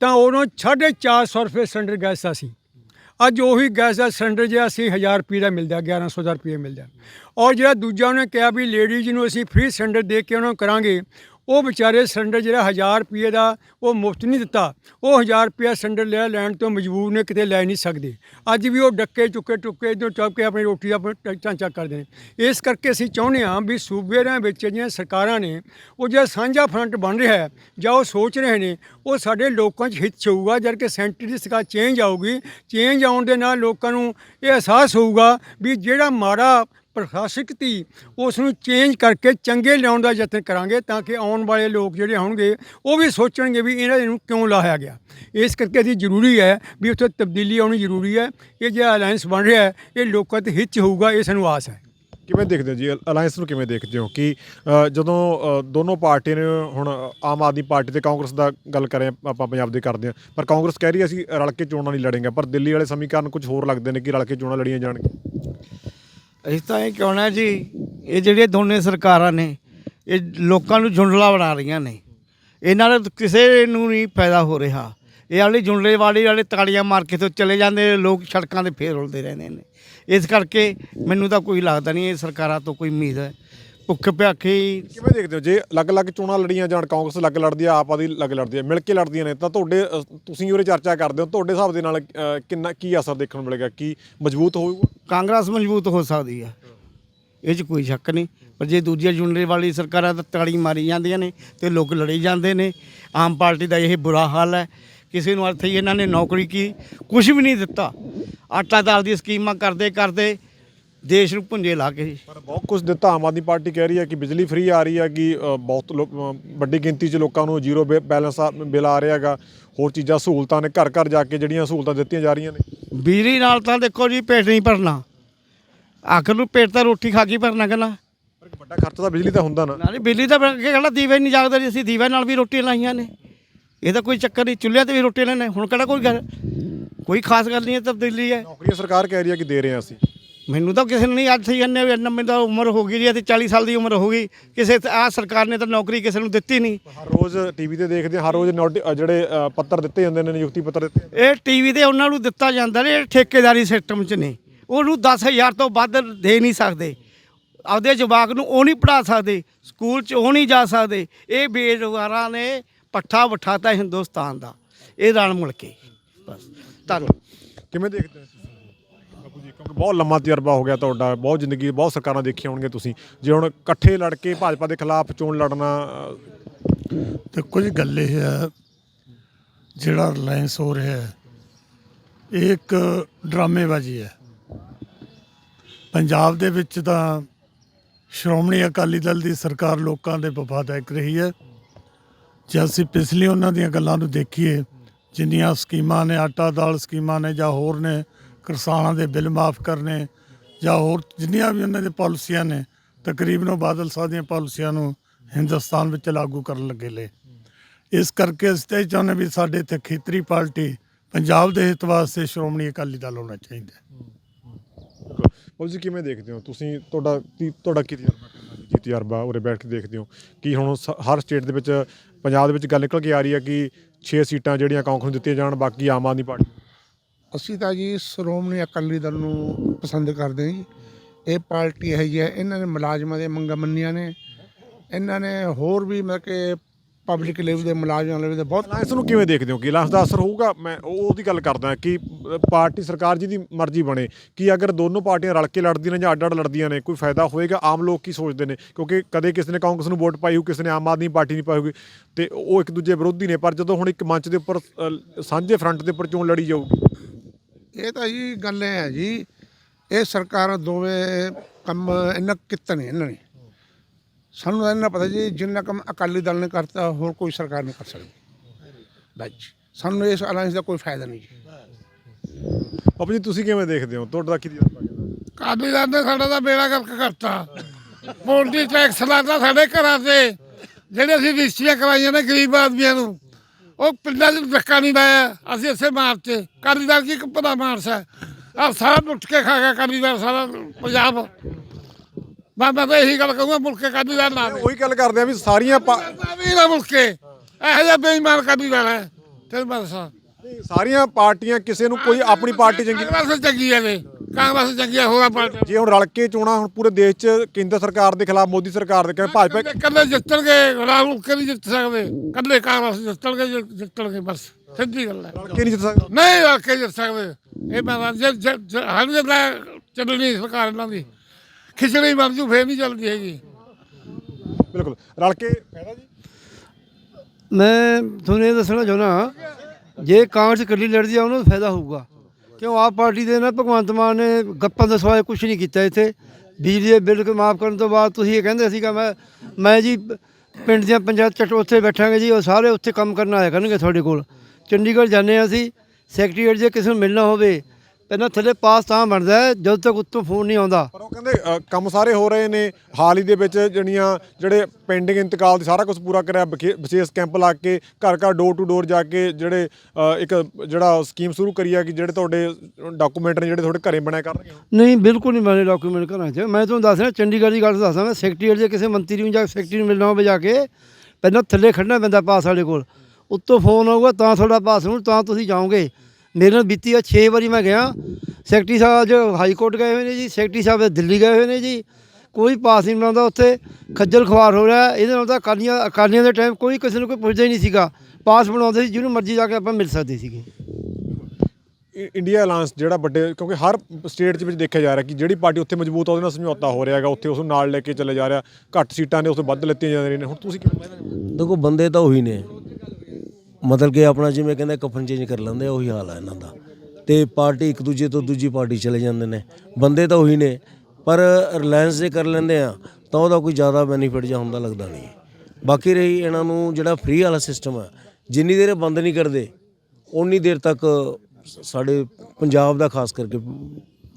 ਤਾਂ ਉਦੋਂ 450 ਰੁਪਏ ਸਿਲੰਡਰ ਗੈਸ ਦਾ ਸੀ। ਅੱਜ ਉਹੀ ਗੈਸ ਦਾ ਸਿਲੰਡਰ ਜਿਹੜਾ ਅਸੀਂ 1000 ਰੁਪਏ ਦਾ ਮਿਲਦਾ 1100 ਦਾ ਰੁਪਏ ਮਿਲਦਾ। ਔਰ ਜਿਹੜਾ ਦੂਜਾ ਉਹਨੇ ਕਿਹਾ ਵੀ ਲੇਡੀਜ਼ ਨੂੰ ਅਸੀਂ ਫ੍ਰੀ ਸਿਲੰਡਰ ਦੇ ਕੇ ਉਹਨਾਂ ਨੂੰ ਕਰਾਂਗੇ ਉਹ ਵਿਚਾਰੇ ਸਿਲੰਡਰ ਜਿਹੜਾ 1000 ਰੁਪਏ ਦਾ ਉਹ ਮੁਫਤ ਨਹੀਂ ਦਿੱਤਾ। ਉਹ 1000 ਰੁਪਏ ਸਿਲੰਡਰ ਲੈ ਲੈਣ ਤੋਂ ਮਜਬੂਰ ਨੇ, ਕਿਤੇ ਲੈ ਨਹੀਂ ਸਕਦੇ। ਅੱਜ ਵੀ ਉਹ ਡੱਕੇ ਚੁੱਕੇ, ਟੁੱਕੇ ਇਦੋਂ ਚੁੱਕ ਕੇ ਆਪਣੀ ਰੋਟੀ ਦਾ ਆਪਣਾ ਢਾਂਚਾ ਕਰਦੇ ਨੇ। ਇਸ ਕਰਕੇ ਅਸੀਂ ਚਾਹੁੰਦੇ ਹਾਂ ਵੀ ਸੂਬੇ ਵਿੱਚ ਜਿਹੜੀਆਂ ਸਰਕਾਰਾਂ ਨੇ, ਉਹ ਜਿਹੜਾ ਸਾਂਝਾ ਫਰੰਟ ਬਣ ਰਿਹਾ ਹੈ, ਜਾਂ ਉਹ ਸੋਚ ਰਹੇ ਨੇ, ਉਹ ਸਾਡੇ ਲੋਕਾਂ 'ਚ ਹਿੱਤ 'ਚ ਹੋਊਗਾ ਜਦ ਕਿ ਸੈਂਟਰ ਦੀ ਸਰਕਾਰ ਚੇਂਜ ਆਊਗੀ। ਚੇਂਜ ਆਉਣ ਦੇ ਨਾਲ ਲੋਕਾਂ ਨੂੰ ਇਹ ਅਹਿਸਾਸ ਹੋਊਗਾ ਵੀ ਜਿਹੜਾ ਮਾੜਾ ਪ੍ਰਸ਼ਾਸਕ ਤੀ ਉਸ ਨੂੰ ਚੇਂਜ ਕਰਕੇ ਚੰਗੇ ਲਿਆਉਣ ਦਾ ਯਤਨ ਕਰਾਂਗੇ ਤਾਂ ਕਿ ਆਉਣ ਵਾਲੇ ਲੋਕ ਜਿਹੜੇ ਹੋਣਗੇ, ਉਹ ਵੀ ਸੋਚਣਗੇ ਵੀ ਇਹਨਾਂ ਨੂੰ ਕਿਉਂ ਲਾਇਆ ਗਿਆ। ਇਸ ਕਰਕੇ ਅਸੀਂ ਜ਼ਰੂਰੀ ਹੈ ਵੀ ਉੱਥੇ ਤਬਦੀਲੀ ਆਉਣੀ ਜ਼ਰੂਰੀ ਹੈ। ਇਹ ਜਿਹੜਾ ਅਲਾਈਅੰਸ ਬਣ ਰਿਹਾ ਹੈ, ਇਹ ਲੋਕਾਂ ਤੇ ਹਿੱਚ ਹੋਊਗਾ, ਇਹ ਸਾਨੂੰ ਆਸ ਹੈ। ਕਿਵੇਂ ਦੇਖਦੇ ਹੋ ਜੀ? ਅਲਾਈਅੰਸ ਨੂੰ ਕਿਵੇਂ ਦੇਖਦੇ ਹੋ? ਕਿ ਜਦੋਂ ਦੋਨੋਂ ਪਾਰਟੀਆਂ ਨੇ ਹੁਣ ਆਮ ਆਦਮੀ ਪਾਰਟੀ ਤੇ ਕਾਂਗਰਸ ਦਾ ਗੱਲ ਕਰੇ ਆਪਾਂ ਪੰਜਾਬ ਦੇ ਕਰਦੇ ਹਾਂ ਪਰ ਕਾਂਗਰਸ ਕਹਿ ਰਹੀ ਹੈ ਅਸੀਂ ਰਲ ਕੇ ਚੋਣਾਂ ਨਹੀਂ ਲੜਾਂਗੇ, ਪਰ ਦਿੱਲੀ ਵਾਲੇ ਸਮੀਕਰਨ ਕੁਝ ਹੋਰ ਲੱਗਦੇ ਨੇ ਕਿ ਰਲ ਕੇ ਚੋਣਾਂ ਲੜੀਆਂ ਜਾਣਗੀਆਂ। ਅਸੀਂ ਤਾਂ ਇਹ ਕਹਿਣਾ ਜੀ, ਇਹ ਜਿਹੜੀਆਂ ਦੋਨੇ ਸਰਕਾਰਾਂ ਨੇ, ਇਹ ਲੋਕਾਂ ਨੂੰ ਜੁੰਡਲਾ ਬਣਾ ਰਹੀਆਂ ਨੇ। ਇਹਨਾਂ ਨਾਲ ਕਿਸੇ ਨੂੰ ਨਹੀਂ ਫਾਇਦਾ ਹੋ ਰਿਹਾ। ਇਹ ਵਾਲੇ ਜੁੰਡਲੇ ਵਾਲੀ ਵਾਲੇ ਤਾੜੀਆਂ ਮਾਰ ਕੇ ਤੋਂ ਚਲੇ ਜਾਂਦੇ ਲੋਕ ਸੜਕਾਂ ਤੇ ਫੇਰ ਰੁਲਦੇ ਰਹਿੰਦੇ ਨੇ। ਇਸ ਕਰਕੇ ਮੈਨੂੰ ਤਾਂ ਕੋਈ ਲੱਗਦਾ ਨਹੀਂ ਇਹ ਸਰਕਾਰਾਂ ਤੋਂ ਕੋਈ ਉਮੀਦ ਹੈ। ਭੁੱਖ ਭਿਆਖੇ। ਹੀ ਕਿਵੇਂ ਦੇਖਦੇ ਹੋ? ਜੇ ਅਲੱਗ-ਅਲੱਗ ਚੋਣਾਂ ਲੜੀਆਂ ਜਾਣ ਕਾਂਗਰਸ ਅਲੱਗ ਲੜਦੀ ਆ ਆਪ ਆਦੀ ਅਲੱਗ ਲੜਦੀ ਹੈ ਮਿਲ ਕੇ ਲੜਦੀਆਂ ਨੇ ਤਾਂ ਤੁਹਾਡੇ ਅ, ਤੁਸੀਂ ਉਰੇ ਚਰਚਾ ਕਰਦੇ ਹੋ ਤੁਹਾਡੇ ਹਿਸਾਬ ਦੇ ਨਾਲ ਅ, ਕਿੰਨਾ ਕੀ ਅਸਰ ਦੇਖਣ ਨੂੰ ਮਿਲੇਗਾ? ਕੀ ਮਜ਼ਬੂਤ ਹੋਊਗਾ? ਕਾਂਗਰਸ ਮਜ਼ਬੂਤ ਹੋ ਸਕਦੀ ਹੈ ਇਹ 'ਚ ਕੋਈ ਸ਼ੱਕ ਨਹੀਂ। ਪਰ ਜੇ ਦੂਜੀਆਂ ਜੁੰਡਲੇ ਵਾਲੀ ਸਰਕਾਰਾਂ ਤਾਂ ਤਾੜੀ ਮਾਰੀ ਜਾਂਦੀਆਂ ਨੇ ਤੇ ਲੋਕ ਲੜੀ ਜਾਂਦੇ ਨੇ। ਆਮ ਪਾਰਟੀ ਦਾ ਇਹ ਬੁਰਾ ਹਾਲ ਹੈ। ਕਿਸੇ ਨੂੰ ਅਰਥ ਹੀ ਇਹਨਾਂ ਨੇ ਨੌਕਰੀ ਕੀ ਕੁਝ ਵੀ ਨਹੀਂ ਦਿੱਤਾ। ਆਟਾ ਦਾਲ ਦੀ ਸਕੀਮਾਂ ਕਰਦੇ ਕਰਦੇ ਦੇਸ਼ ਨੂੰ ਪੁੰਜੇ ਲਾ ਕੇ। ਪਰ ਬਹੁਤ ਕੁਝ ਦਿੱਤਾ ਆਮ ਆਦਮੀ ਪਾਰਟੀ ਕਹਿ ਰਹੀ ਹੈ ਕਿ ਬਿਜਲੀ ਫ੍ਰੀ ਆ ਰਹੀ ਹੈ ਕਿ ਬਹੁਤ ਲੋਕ ਵੱਡੀ ਗਿਣਤੀ 'ਚ ਲੋਕਾਂ ਨੂੰ ਜ਼ੀਰੋ ਬੈਲੈਂਸ ਆ- ਬਿੱਲ ਆ ਰਿਹਾ ਹੈਗਾ। ਹੋਰ ਚੀਜ਼ਾਂ ਸਹੂਲਤਾਂ ਨੇ ਘਰ ਘਰ ਜਾ ਕੇ ਜਿਹੜੀਆਂ ਸਹੂਲਤਾਂ ਦਿੱਤੀਆਂ ਜਾ ਰਹੀਆਂ ਨੇ। ਬਿਜਲੀ ਨਾਲ ਤਾਂ ਦੇਖੋ ਜੀ ਪੇਟ ਨਹੀਂ ਭਰਨਾ। ਆਖਰ ਨੂੰ ਪੇਟ ਤਾਂ ਰੋਟੀ ਖਾ ਕੇ ਭਰਨਾ ਕਹਿੰਦਾ। ਪਰ ਵੱਡਾ ਖਰਚਾ ਤਾਂ ਬਿਜਲੀ ਦਾ ਹੁੰਦਾ ਨਾ। ਨਾਲੇ ਬਿਜਲੀ ਤਾਂ ਕਹਿੰਦਾ ਦੀਵੇ ਨਹੀਂ ਜਾਗਦੇ ਜੀ ਅਸੀਂ ਦੀਵੇ ਨਾਲ ਵੀ ਰੋਟੀਆਂ ਲਾਈਆਂ ਨੇ। ਇਹ ਤਾਂ ਕੋਈ ਚੱਕਰ ਨਹੀਂ ਚੁੱਲ੍ਹੇ ਤੇ ਵੀ ਰੋਟੀਆਂ ਲੈਣੇ ਹੁਣ ਕਿਹੜਾ ਕੋਈ ਗੱਲ ਕੋਈ ਖਾਸ ਗੱਲ ਨਹੀਂ ਹੈ ਤਬਦੀਲੀ ਹੈ। ਨੌਕਰੀਆਂ ਸਰਕਾਰ ਕਹਿ ਰਹੀ ਹੈ ਕਿ ਦੇ ਰਹੇ ਹਾਂ ਅਸੀਂ। ਮੈਨੂੰ ਤਾਂ ਕਿਸੇ ਨੇ ਨਹੀਂ ਅੱਜ ਸਹੀ ਜੰਨੇ ਨੰਬਰ ਦਾ ਉਮਰ ਹੋ ਗਈ ਜੀ ਤੇ 40 ਸਾਲ ਦੀ ਉਮਰ ਹੋ ਗਈ। ਕਿਸੇ ਆ ਸਰਕਾਰ ਨੇ ਤਾਂ ਨੌਕਰੀ ਕਿਸੇ ਨੂੰ ਦਿੱਤੀ ਨਹੀਂ। ਹਰ ਰੋਜ਼ ਟੀਵੀ ਤੇ ਦੇਖਦੇ ਹਾਂ, ਹਰ ਰੋਜ਼ ਨੋਟ- ਅ, ਜਿਹੜੇ ਅ, ਪੱਤਰ ਦਿੱਤੇ ਜਾਂਦੇ ਨੇ ਨਿਯੁਕਤੀ ਪੱਤਰ ਦਿੱਤੇ ਇਹ ਟੀਵੀ ਤੇ ਉਹਨਾਂ ਨੂੰ ਦਿੱਤਾ ਜਾਂਦਾ ਨੇ ਇਹ ਠੇਕੇਦਾਰੀ ਸਿਸਟਮ 'ਚ ਨੇ। ਉਹਨੂੰ 10000 ਤੋਂ ਵੱਧ ਦੇ ਨਹੀਂ ਸਕਦੇ। ਆਪਦੇ ਜਵਾਕ ਨੂੰ ਉਹ ਨਹੀਂ ਪੜਾ ਸਕਦੇ ਸਕੂਲ 'ਚ ਉਹ ਨਹੀਂ ਜਾ ਸਕਦੇ। ਇਹ ਬੇਰੁਜ਼ਗਾਰਾਂ ਨੇ ਪੱਠਾ ਵਠਾਤਾ ਹਿੰਦੁਸਤਾਨ ਦਾ। ਇਹ ਰਲ ਮੁਲ ਕੇ। ਬਸ ਧੰਨਵਾਦ। ਕਿਵੇਂ ਦੇਖਦੇ ਹੋ? ਕਿਉਂਕਿ ਬਹੁਤ ਲੰਮਾ ਤਜਰਬਾ ਹੋ ਗਿਆ ਤੁਹਾਡਾ ਬਹੁਤ ਜ਼ਿੰਦਗੀ ਬਹੁਤ ਸਰਕਾਰਾਂ ਦੇਖੀਆਂ ਹੋਣਗੀਆਂ ਤੁਸੀਂ। ਜੇ ਹੁਣ ਇਕੱਠੇ ਲੜ ਕੇ ਭਾਜਪਾ ਦੇ ਖਿਲਾਫ ਚੋਣ ਲੜਨਾ ਅ, ਤੇ ਕੁਝ ਗੱਲ ਇਹ ਹੈ ਜਿਹੜਾ ਰਿਲਾਇੰਸ ਹੋ ਰਿਹਾ ਹੈ ਇਹ ਇੱਕ ਡਰਾਮੇਬਾਜ਼ੀ ਹੈ। ਪੰਜਾਬ ਦੇ ਵਿੱਚ ਤਾਂ ਸ਼੍ਰੋਮਣੀ ਅਕਾਲੀ ਦਲ ਦੀ ਸਰਕਾਰ ਲੋਕਾਂ ਦੇ ਵਫਾਦਾਇਕ ਰਹੀ ਹੈ। ਜੇ ਅਸੀਂ ਪਿਛਲੀ ਉਹਨਾਂ ਦੀਆਂ ਗੱਲਾਂ ਨੂੰ ਦੇਖੀਏ ਜਿੰਨੀਆਂ ਸਕੀਮਾਂ ਨੇ ਆਟਾ ਦਾਲ ਸਕੀਮਾਂ ਨੇ ਜਾਂ ਹੋਰ ਨੇ ਕਿਸਾਨਾਂ ਦੇ ਬਿੱਲ ਮਾਫ ਕਰਨੇ ਜਾਂ ਹੋਰ ਜਿੰਨੀਆਂ ਵੀ ਉਹਨਾਂ ਦੇ ਪਾਲਿਸੀਆਂ ਨੇ, ਤਕਰੀਬਨ ਉਹ ਬਾਦਲ ਸਾਹਿਬ ਦੀਆਂ ਪਾਲਿਸੀਆਂ ਨੂੰ ਹਿੰਦੁਸਤਾਨ ਵਿੱਚ ਲਾਗੂ ਕਰਨ ਲੱਗੇ ਲੈ ਇਸ ਕਰਕੇ ਅਸੀਂ ਤਾਂ ਇਹ ਚਾਹੁੰਦੇ ਵੀ ਸਾਡੇ ਇੱਥੇ ਖੇਤਰੀ ਪਾਰਟੀ ਪੰਜਾਬ ਦੇ ਹਿੱਤ ਵਾਸਤੇ ਸ਼੍ਰੋਮਣੀ ਅਕਾਲੀ ਦਲ ਹੋਣਾ ਚਾਹੀਦਾ ਬਾਬੂ ਜੀ, ਕਿਵੇਂ ਦੇਖਦੇ ਹੋ? ਤੁਸੀਂ ਤੁਹਾਡਾ ਕੀ- ਤੁਹਾਡਾ ਕੀ ਤਜਰਬਾ ਕਰਨਾ ਜੀ? ਤਜਰਬਾ ਉਰੇ ਬੈਠ ਕੇ ਦੇਖਦੇ ਹੋ ਕਿ ਹੁਣ ਸ- ਹਰ ਸਟੇਟ ਦੇ ਵਿੱਚ, ਪੰਜਾਬ ਦੇ ਵਿੱਚ ਗੱਲ ਨਿਕਲ ਕੇ ਆ ਰਹੀ ਹੈ ਕਿ 6 ਸੀਟਾਂ ਜਿਹੜੀਆਂ ਕਾਂਗਰਸ ਨੂੰ ਦਿੱਤੀਆਂ ਜਾਣ, ਬਾਕੀ ਆਮ ਆਦਮੀ ਪਾਰਟੀ ਅਸੀਂ ਤਾਂ ਜੀ ਸ਼੍ਰੋਮਣੀ ਅਕਾਲੀ ਦਲ ਨੂੰ ਪਸੰਦ ਕਰਦੇ ਹਾਂ ਜੀ। ਇਹ ਪਾਰਟੀ ਹੈ ਜੀ ਇਹਨਾਂ ਨੇ ਮੁਲਾਜ਼ਮਾਂ ਦੇ ਮੰਗਾਂ ਮੰਨੀਆਂ ਨੇ। ਇਹਨਾਂ ਨੇ ਹੋਰ ਵੀ ਮਤਲਬ ਕਿ ਪਬਲਿਕ ਲੈਵਲ ਦੇ ਮੁਲਾਜ਼ਮਾਂ ਲੈਵਲ ਦੇ ਬਹੁਤ ਅਲਾਈਅੰਸ ਨੂੰ ਕਿਵੇਂ ਦੇਖਦੇ ਹੋ? ਕਿ ਅਲਾਈਅੰਸ ਦਾ ਅਸਰ ਹੋਊਗਾ? ਮੈਂ ਉਹ- ਉਹਦੀ ਗੱਲ ਕਰਦਾ ਕਿ ਪਾਰਟੀ ਸਰਕਾਰ ਜਿਹਦੀ ਮਰਜ਼ੀ ਬਣੇ। ਕਿ ਅਗਰ ਦੋਨੋਂ ਪਾਰਟੀਆਂ ਰਲ ਕੇ ਲੜਦੀਆਂ ਨੇ ਜਾਂ ਅੱਡ-ਅੱਡ ਲੜਦੀਆਂ ਨੇ ਕੋਈ ਫਾਇਦਾ ਹੋਏਗਾ? ਆਮ ਲੋਕ ਕੀ ਸੋਚਦੇ ਨੇ? ਕਿਉਂਕਿ ਕਦੇ ਕਿਸੇ ਨੇ ਕਾਂਗਰਸ ਨੂੰ ਵੋਟ ਪਾਈ ਹੋ ਕਿਸੇ ਨੇ ਆਮ ਆਦਮੀ ਪਾਰਟੀ ਨਹੀਂ ਪਾਈ ਹੋਊਗੀ। ਤੇ ਉਹ ਇੱਕ ਦੂਜੇ ਵਿਰੋਧੀ ਨੇ ਪਰ ਜਦੋਂ ਹੁਣ ਇੱਕ ਮੰਚ ਦੇ ਉੱਪਰ ਅ, ਸਾਂਝੇ ਫਰੰਟ ਦੇ ਉੱਪਰ ਚੋਣ ਲੜੀ ਜਾਊਗੀ ਇਹ ਤਾਂ ਜੀ ਗੱਲ ਇਹ ਹੈ ਜੀ ਇਹ ਸਰਕਾਰ ਦੋਵੇਂ ਕੰਮ ਇਹਨਾਂ ਕੀਤੇ ਨੇ ਇਹਨਾਂ ਨੇ। ਸਾਨੂੰ ਤਾਂ ਇਹਨਾਂ ਪਤਾ ਜੀ ਜਿੰਨਾ ਕੰਮ ਅਕਾਲੀ ਦਲ ਨੇ ਕਰਤਾ ਹੋਰ ਕੋਈ ਸਰਕਾਰ ਨਹੀਂ ਕਰ ਸਕਦੀ। ਬਸ ਜੀ। ਸਾਨੂੰ ਇਸ ਅਲਾਈਅੰਸ ਦਾ ਕੋਈ ਫਾਇਦਾ ਨਹੀਂ ਜੀ। ਬਾਬੂ ਜੀ ਤੁਸੀਂ ਕਿਵੇਂ ਦੇਖਦੇ ਹੋ? ਤੁਹਾਡਾ ਕੀ ਕਾਬੀ ਨੇ ਸਾਡਾ ਤਾਂ ਬੇੜਾ ਕਰਕੇ ਕਰਤਾ। ਪੋਲਟਰੀ ਟੈਕਸ ਲਾਤਾ ਸਾਡੇ ਘਰਾਂ ਤੇ ਜਿਹੜੇ ਅਸੀਂ ਰਜਿਸਟਰੀਆਂ ਕਰਾਈਆਂ ਨੇ ਗਰੀਬ ਆਦਮੀਆਂ ਨੂੰ। ਉਹ ਪਿੰਡਾਂ 'ਚ ਧੱਕਾ ਨਹੀਂ ਲਾਇਆ। ਅਸੀਂ ਇਸੇ ਮਾਰਚ ਕਾਲੀਦਾਰ ਕੀ ਪਤਾ ਮਾਰਸ ਹੈ। ਆ ਸਾਰਾ ਲੁੱਟ ਕੇ ਖਾ ਗਿਆ ਕਾਲੀਦਾਰ ਸਾਰਾ ਪੰਜਾਬ। ਮੈਂ ਮੈਂ ਤਾਂ ਇਹੀ ਗੱਲ ਕਹੂੰਗਾ ਮੁਲਕੇ ਕਾਲੀਦਾਰ ਨਾ ਉਹੀ ਗੱਲ ਕਰਦੇ ਆ ਵੀ ਸਾਰੀਆਂ ਪਾ- ਵੀ ਨਾ ਮੁਲਕੇ ਇਹੋ ਜਿਹਾ ਬੇਈਮਾਨ ਕਾਲੀਦਾਰ ਹੈ। ਤੇ ਮੈਂ ਦੱਸਾਂ ਸਾਰੀਆਂ ਪਾਰਟੀਆਂ ਕਿਸੇ ਨੂੰ ਕੋਈ ਆਪਣੀ ਪਾਰਟੀ ਚੰਗੀ ਕਾਂਗਰਸ ਚੰਗੀ ਹੈ ਨੇ। ਕਾਂਗਰਸ ਚੰਗੀ ਹੈ ਹੋਰਾਂ ਪਾਰਟੀ ਜੇ ਹੁਣ ਰਲ ਕੇ ਚੋਣਾਂ ਹੁਣ ਪੂਰੇ ਦੇਸ਼ 'ਚ ਕੇਂਦਰ ਸਰਕਾਰ ਦੇ ਖਿਲਾਫ ਮੋਦੀ ਸਰਕਾਰ ਦੇ ਖਿਲਾਫ ਭਾਜਪਾ ਕੱਲੇ ਜਿੱਤਣਗੇ ਰਾਹੁਲ ਕੇ ਨਹੀਂ ਜਿੱਤ ਸਕਦੇ। ਕੱਲੇ ਕਾਂਗਰਸ ਜਿੱਤਣਗੇ ਜਿੱਤਣਗੇ ਬਸ। ਸਿੱਧੀ ਗੱਲ ਹੈ। ਰਲ ਕੇ ਨਹੀਂ ਜਿੱਤ ਸਕਦਾ? ਨਹੀਂ ਰਲ ਕੇ ਜਿੱਤ ਸਕਦੇ। ਇਹ ਮੈਂ ਜੇ ਹਰ ਜਗ੍ਹਾ ਚੱਲਣੀ ਸਰਕਾਰ ਇਹਨਾਂ ਦੀ। ਖਿਚੜੀ ਬਣ ਜੂ ਫੇਰ ਨਹੀਂ ਚੱਲਦੀ ਹੈਗੀ। ਬਿਲਕੁਲ। ਰਲ ਕੇ ਫਾਇਦਾ ਜੀ? ਮੈਂ ਤੁਹਾਨੂੰ ਇਹ ਦੱਸਣਾ ਚਾਹੁੰਦਾ ਜੇ ਕਾਂਗਰਸ ਇਕੱਲੀ ਲੜਦੀ ਆ ਉਹਨਾਂ ਨੂੰ ਫਾਇਦਾ ਹੋਊਗਾ। ਕਿਉਂ? ਆਪ ਪਾਰਟੀ ਦੇ ਨਾ ਭਗਵੰਤ ਮਾਨ ਨੇ ਗੱਪਾਂ ਦਾ ਸਵਾਲ ਕੁਝ ਨਹੀਂ ਕੀਤਾ ਇੱਥੇ। ਬਿਜਲੀ ਦੇ ਬਿੱਲ ਕੋ ਮਾਫ ਕਰਨ ਤੋਂ ਬਾਅਦ ਤੁਸੀਂ ਇਹ ਕਹਿੰਦੇ ਸੀਗਾ ਮੈਂ ਮੈਂ ਜੀ ਪਿੰਡ ਦੀਆਂ ਪੰਚਾਇਤ ਚਟ ਉੱਥੇ ਬੈਠਾਂਗੇ ਜੀ, ਉਹ ਸਾਰੇ ਉੱਥੇ ਕੰਮ ਕਰਨ ਆਇਆ ਕਰਨਗੇ ਤੁਹਾਡੇ ਕੋਲ। ਚੰਡੀਗੜ੍ਹ ਜਾਂਦੇ ਹਾਂ ਅਸੀਂ। ਸੈਕਟਰੀਏਟ ਜੇ ਕਿਸੇ ਨੂੰ ਮਿਲਣਾ ਹੋਵੇ ਪਹਿਲਾਂ ਥੱਲੇ ਪਾਸ ਤਾਂ ਬਣਦਾ ਹੈ ਜਦੋਂ ਤੱਕ ਉੱਤੋਂ ਫੋਨ ਨਹੀਂ ਆਉਂਦਾ। ਪਰ ਉਹ ਕਹਿੰਦੇ ਅ, ਕੰਮ ਸਾਰੇ ਹੋ ਰਹੇ ਨੇ। ਹਾਲ ਹੀ ਦੇ ਵਿੱਚ ਜਿਹੜੀਆਂ ਜਿਹੜੇ ਪੈਂਡਿੰਗ ਇੰਤਕਾਲ ਦੀ ਸਾਰਾ ਕੁਝ ਪੂਰਾ ਕਰਿਆ ਵਿਖੇ- ਵਿਸ਼ੇਸ਼ ਕੈਂਪ ਲਾ ਕੇ ਘਰ ਘਰ ਡੋਰ ਟੂ ਡੋਰ ਜਾ ਕੇ ਜਿਹੜੇ ਅ, ਇੱਕ ਜਿਹੜਾ ਸਕੀਮ ਸ਼ੁਰੂ ਕਰੀ ਆ ਕਿ ਜਿਹੜੇ ਤੁਹਾਡੇ ਡਾਕੂਮੈਂਟ ਨੇ ਜਿਹੜੇ ਤੁਹਾਡੇ ਘਰੇ ਬਣਿਆ ਕਰਨਗੇ ਨਹੀਂ ਬਿਲਕੁਲ ਨਹੀਂ ਬਣੇ ਡਾਕੂਮੈਂਟ ਘਰਾਂ 'ਚ। ਮੈਂ ਤੁਹਾਨੂੰ ਦੱਸ ਰਿਹਾ ਚੰਡੀਗੜ੍ਹ ਦੀ ਗੱਲ ਦੱਸਦਾ ਮੈਂ। ਸੈਕਟਰੀਏਟ ਜੇ ਕਿਸੇ ਮੰਤਰੀ ਨੂੰ ਜਾਂ ਸੈਕਟਰੀ ਨੂੰ ਮਿਲਣਾ ਹੋਵੇ ਜਾ ਕੇ ਪਹਿਲਾਂ ਥੱਲੇ ਖੜਨਾ ਪੈਂਦਾ ਪਾਸ ਵਾਲੇ ਕੋਲ। ਉੱਤੋਂ ਫੋਨ ਆਊਗਾ ਤਾਂ ਤੁਹਾਡਾ ਪਾਸ ਹੋਊ ਤਾਂ ਤੁਸੀਂ ਜਾਓਗੇ। ਮੇਰੇ ਨਾਲ ਬੀਤੀ ਆ 6 ਵਾਰੀ ਮੈਂ ਗਿਆ। ਸੈਕਟਰੀ ਸਾਹਿਬ ਅੱਜ ਹਾਈ ਕੋਰਟ ਗਏ ਹੋਏ ਨੇ ਜੀ। ਸੈਕਟਰੀ ਸਾਹਿਬ ਦਿੱਲੀ ਗਏ ਹੋਏ ਨੇ ਜੀ। ਕੋਈ ਪਾਸ ਨਹੀਂ ਬਣਾਉਂਦਾ ਉੱਥੇ। ਖੱਜਲ ਖਵਾਰ ਹੋ ਰਿਹਾ। ਇਹਦੇ ਨਾਲ ਤਾਂ ਅਕਾਲੀਆਂ ਅਕਾਲੀਆਂ ਦੇ ਟਾਈਮ ਕੋਈ ਕਿਸੇ ਨੂੰ ਕੋਈ ਪੁੱਛਦਾ ਹੀ ਨਹੀਂ ਸੀਗਾ। ਪਾਸ ਬਣਾਉਂਦੇ ਸੀ ਜਿਹਨੂੰ ਮਰਜ਼ੀ ਜਾ ਕੇ ਆਪਾਂ ਮਿਲ ਸਕਦੇ ਸੀਗੇ। ਇੰਡੀਆ ਅਲਾਈਅੰਸ ਜਿਹੜਾ ਵੱਡੇ ਕਿਉਂਕਿ ਹਰ ਸਟੇਟ ਦੇ ਵਿੱਚ ਦੇਖਿਆ ਜਾ ਰਿਹਾ ਕਿ ਜਿਹੜੀ ਪਾਰਟੀ ਉੱਥੇ ਮਜ਼ਬੂਤ ਆ ਉਹਦੇ ਨਾਲ ਸਮਝੌਤਾ ਹੋ ਰਿਹਾ ਹੈਗਾ। ਉੱਥੇ ਉਸ ਨੂੰ ਨਾਲ ਲੈ ਕੇ ਚੱਲਿਆ ਜਾ ਰਿਹਾ। ਘੱਟ ਸੀਟਾਂ ਨੇ ਉਸ ਤੋਂ ਵੱਧ ਲਿੱਤੀਆਂ ਜਾ ਰਹੀਆਂ ਨੇ। ਹੁਣ ਤੁਸੀਂ ਕਿਵੇਂ ਦੇਖੋ ਬੰਦੇ ਤਾਂ ਉਹੀ ਨੇ। ਮਤਲਬ ਕਿ ਆਪਣਾ ਜਿਵੇਂ ਕਹਿੰਦੇ ਕਫਨ ਚੇਂਜ ਕਰ ਲੈਂਦੇ ਆ, ਉਹੀ ਹਾਲ ਹੈ ਇਹਨਾਂ ਦਾ। ਤੇ ਪਾਰਟੀ ਇੱਕ ਦੂਜੇ ਤੋਂ ਦੂਜੀ ਪਾਰਟੀ ਚਲੇ ਜਾਂਦੇ ਨੇ। ਬੰਦੇ ਤਾਂ ਉਹੀ ਨੇ ਪਰ ਰਿਲਾਇੰਸ ਜੇ ਕਰ ਲੈਂਦੇ ਆ ਤਾਂ ਉਹਦਾ ਕੋਈ ਜ਼ਿਆਦਾ ਬੈਨੀਫਿਟ ਜਾਂ ਹੁੰਦਾ ਲੱਗਦਾ ਨਹੀਂ। ਬਾਕੀ ਰਹੀ ਇਹਨਾਂ ਨੂੰ ਜਿਹੜਾ ਫ੍ਰੀ ਵਾਲਾ ਸਿਸਟਮ ਹੈ ਜਿੰਨੀ ਦੇਰ ਬੰਦ ਨਹੀਂ ਕਰਦੇ ਉਨੀ ਦੇਰ ਤੱਕ ਸਾਡੇ ਪੰਜਾਬ ਦਾ ਖਾਸ ਕਰਕੇ